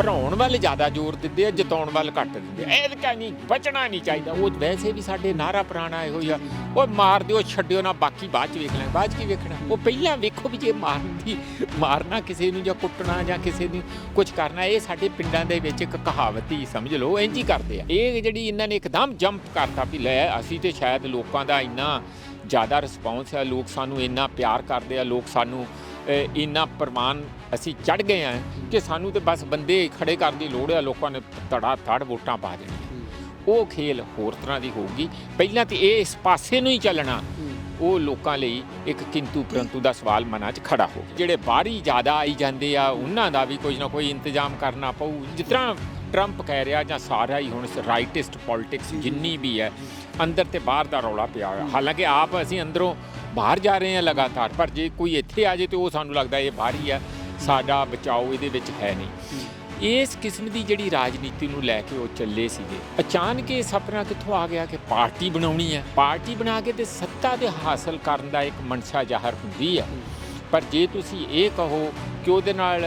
ਹਰਾਉਣ ਵੱਲ ਜ਼ਿਆਦਾ ਜ਼ੋਰ ਦਿੰਦੇ ਆ, ਜਿਤਾਉਣ ਵੱਲ ਘੱਟ ਦਿੰਦੇ ਆ। ਇਹ ਕਾ ਨਹੀਂ, ਬਚਣਾ ਨਹੀਂ ਚਾਹੀਦਾ। ਉਹ ਵੈਸੇ ਵੀ ਸਾਡੇ ਨਾਰਾ ਪੁਰਾਣਾ ਇਹੋ ਹੀ ਆ ਉਹ ਮਾਰ ਦਿਓ, ਛੱਡਿਓ ਨਾ, ਬਾਕੀ ਬਾਅਦ ਚ ਵੇਖ ਲੈਣਾ। ਬਾਅਦ ਚ ਕੀ ਵੇਖਣਾ? ਉਹ ਪਹਿਲਾਂ ਵੇਖੋ ਵੀ ਜੇ ਮਾਰਨ ਮਾਰਨਾ ਕਿਸੇ ਨੂੰ ਜਾਂ ਕੁੱਟਣਾ ਜਾਂ ਕਿਸੇ ਨੂੰ ਕੁਝ ਕਰਨਾ, ਇਹ ਸਾਡੇ ਪਿੰਡਾਂ ਦੇ ਵਿੱਚ ਇੱਕ ਕਹਾਵਤ ਹੀ ਸਮਝ ਲਓ ਇੰਜ ਹੀ ਕਰਦੇ ਆ। ਇਹ ਜਿਹੜੀ ਇਹਨਾਂ ਨੇ ਇੱਕਦਮ ਜੰਪ ਕਰਤਾ ਵੀ ਲੈ, ਅਸੀਂ ਤੇ ਸ਼ਾਇਦ ਲੋਕਾਂ ਦਾ ਇੰਨਾ ਜ਼ਿਆਦਾ ਰਿਸਪੌਂਸ ਹੈ ਲੋਕ ਸਾਨੂੰ ਇੰਨਾ ਪਿਆਰ ਕਰਦੇ ਆ, ਲੋਕ ਸਾਨੂੰ ਇੰਨਾ ਪ੍ਰਮਾਨ ਅਸੀਂ ਚੜ ਗਏ ਆ ਕਿ ਸਾਨੂੰ ਤੇ ਬਸ ਬੰਦੇ ਖੜੇ ਕਰਨ ਦੀ ਲੋੜ ਆ, ਲੋਕਾਂ ਨੇ ਧੜਾ ਧੜ ਵੋਟਾਂ ਪਾ ਦੇਣੀਆਂ। ਉਹ ਖੇਲ ਹੋਰ ਤਰ੍ਹਾਂ ਦੀ ਹੋਊਗੀ। ਪਹਿਲਾਂ ਤੇ ਇਹ ਇਸ ਪਾਸੇ ਨੂੰ ਹੀ ਚੱਲਣਾ। ਉਹ ਲੋਕਾਂ ਲਈ ਇੱਕ ਕਿੰਤੂ ਪਰੰਤੂ ਦਾ ਸਵਾਲ ਮਨਾਂ 'ਚ ਖੜਾ ਹੋ ਜਿਹੜੇ ਬਾਹਰੀ ਜ਼ਿਆਦਾ ਆਈ ਜਾਂਦੇ ਆ, ਉਹਨਾਂ ਦਾ ਵੀ ਕੋਈ ਨਾ ਕੋਈ ਇੰਤਜ਼ਾਮ ਕਰਨਾ ਪਊ। ਜਿਸ ਤਰ੍ਹਾਂ ਟਰੰਪ ਕਹਿ ਰਿਹਾ ਜਾਂ ਸਾਰਾ ਹੀ ਹੁਣ ਰਾਈਟਿਸਟ ਪੋਲਿਟਿਕਸ ਜਿੰਨੀ ਵੀ ਹੈ ਅੰਦਰ ਤੇ ਬਾਹਰ ਦਾ ਰੌਲਾ ਪਿਆ ਹੋਇਆ। ਹਾਲਾਂਕਿ ਆਪ ਅਸੀਂ ਅੰਦਰੋਂ ਬਾਹਰ ਜਾ ਰਹੇ ਹਾਂ ਲਗਾਤਾਰ, ਪਰ ਜੇ ਕੋਈ ਇੱਥੇ ਆ ਜੇ ਤੇ ਉਹ ਸਾਨੂੰ ਲੱਗਦਾ ਇਹ ਬਾਹਰੀ ਹੀ ਹੈ ਸਾਡਾ ਬਚਾਓ ਇਹਦੇ ਵਿੱਚ ਹੈ ਨਹੀਂ। ਇਸ ਕਿਸਮ ਦੀ ਜਿਹੜੀ ਰਾਜਨੀਤੀ ਨੂੰ ਲੈ ਕੇ ਉਹ ਚੱਲੇ ਸੀਗੇ। ਅਚਾਨਕ ਇਹ ਸੁਪਨਾ ਕਿੱਥੋਂ ਆ ਗਿਆ ਕਿ ਪਾਰਟੀ ਬਣਾਉਣੀ ਹੈ। ਪਾਰਟੀ ਬਣਾ ਕੇ ਤੇ ਸੱਤਾ ਦੇ ਹਾਸਲ ਕਰਨ ਦਾ ਇੱਕ ਮਨਸ਼ਾ ਜ਼ਾਹਰ ਹੁੰਦੀ ਹੈ। ਪਰ ਜੇ ਤੁਸੀਂ ਇਹ ਕਹੋ ਕਿ ਉਹਦੇ ਨਾਲ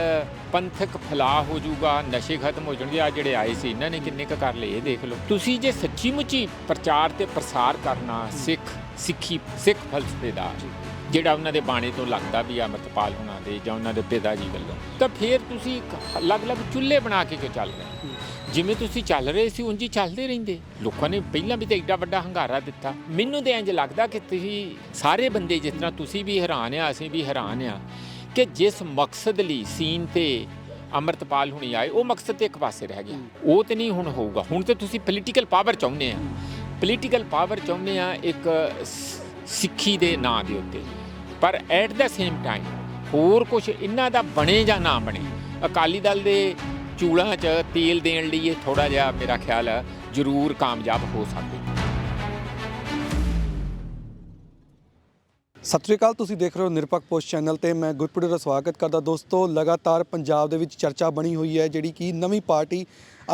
ਪੰਥਕ ਫਲਾਹ ਹੋ ਜਾਊਗਾ ਨਸ਼ੇ ਖਤਮ ਹੋ ਜਾਣਗੇ ਆ ਜਿਹੜੇ ਆਏ ਸੀ ਇਹਨਾਂ ਨੇ ਕਿੰਨੇ ਕੁ ਕਰ ਲਏ ਇਹ ਦੇਖ ਲਓ। ਤੁਸੀਂ ਜੇ ਸੱਚੀ ਮੁੱਚੀ ਪ੍ਰਚਾਰ ਤੇ ਪ੍ਰਸਾਰ ਕਰਨਾ ਸਿੱਖ ਸਿੱਖੀ ਸਿੱਖ ਫਲਸਫੇ ਦਾ ਜਿਹੜਾ ਉਹਨਾਂ ਦੇ ਬਾਣੇ ਤੋਂ ਲੱਗਦਾ ਵੀ ਅਮਰਤਪਾਲ ਹੁਣਾਂ ਦੇ ਜਾਂ ਉਹਨਾਂ ਦੇ ਪਿਤਾ ਜੀ ਵੱਲੋਂ ਤਾਂ ਫਿਰ ਤੁਸੀਂ ਇੱਕ ਅਲੱਗ-ਅਲੱਗ ਚੁੱਲ੍ਹੇ ਬਣਾ ਕੇ ਕਿਉਂ ਚੱਲ ਰਹੇ? ਜਿਵੇਂ ਤੁਸੀਂ ਚੱਲ ਰਹੇ ਸੀ ਉਂਝ ਹੀ ਚੱਲਦੇ ਰਹਿੰਦੇ। ਲੋਕਾਂ ਨੇ ਪਹਿਲਾਂ ਵੀ ਤਾਂ ਐਡਾ ਵੱਡਾ ਹੰਗਾਰਾ ਦਿੱਤਾ। ਮੈਨੂੰ ਤੇ ਇੰਜ ਲੱਗਦਾ ਕਿ ਤੁਸੀਂ ਸਾਰੇ ਬੰਦੇ ਜਿਸ ਤਰ੍ਹਾਂ ਤੁਸੀਂ ਵੀ ਹੈਰਾਨ ਆ ਅਸੀਂ ਵੀ ਹੈਰਾਨ ਆ ਕਿ ਜਿਸ ਮਕਸਦ ਲਈ ਸੀਨ ਤੇ ਅਮਰਤਪਾਲ ਹੁਣੀ ਆਏ ਉਹ ਮਕਸਦ ਤੇ ਇੱਕ ਪਾਸੇ ਰਹਿ ਗਿਆ। ਉਹ ਤੇ ਨਹੀਂ ਹੁਣ ਹੋਊਗਾ। ਹੁਣ ਤੇ ਤੁਸੀਂ ਪੋਲੀਟੀਕਲ ਪਾਵਰ ਚਾਹੁੰਦੇ ਆ। ਪੋਲੀਟੀਕਲ ਪਾਵਰ ਚਾਹੁੰਦੇ ਆ ਇੱਕ ਸਿੱਖੀ ਦੇ ਨਾਂ ਦੇ ਉੱਤੇ। ਪਰ ਐਟ ਦਾ ਸੇਮ ਟਾਈਮ ਹੋਰ ਕੁਝ ਇਹਨਾਂ ਦਾ ਬਣੇ ਜਾਂ ਨਾ ਬਣੇ ਅਕਾਲੀ ਦਲ ਦੇ ਚੂੜਾਂ 'ਚ ਤੇਲ ਦੇਣ ਲਈ ਇਹ ਥੋੜਾ ਜਿਹਾ ਮੇਰਾ ਖਿਆਲ ਹੈ ਜ਼ਰੂਰ ਕਾਮਯਾਬ ਹੋ ਸਕਦੇ ਸਤਿ ਸ਼੍ਰੀ ਅਕਾਲ ਤੁਸੀਂ ਦੇਖ ਰਹੇ ਹੋ ਨਿਰਪੱਖ ਪੋਸਟ ਚੈਨਲ ਤੇ ਮੈਂ ਗੁਰਪ੍ਰੀਤ ਦਾ ਸਵਾਗਤ ਕਰਦਾ। ਦੋਸਤੋ ਲਗਾਤਾਰ ਪੰਜਾਬ ਦੇ ਵਿੱਚ ਚਰਚਾ ਬਣੀ ਹੋਈ ਹੈ ਜਿਹੜੀ ਕਿ ਨਵੀਂ ਪਾਰਟੀ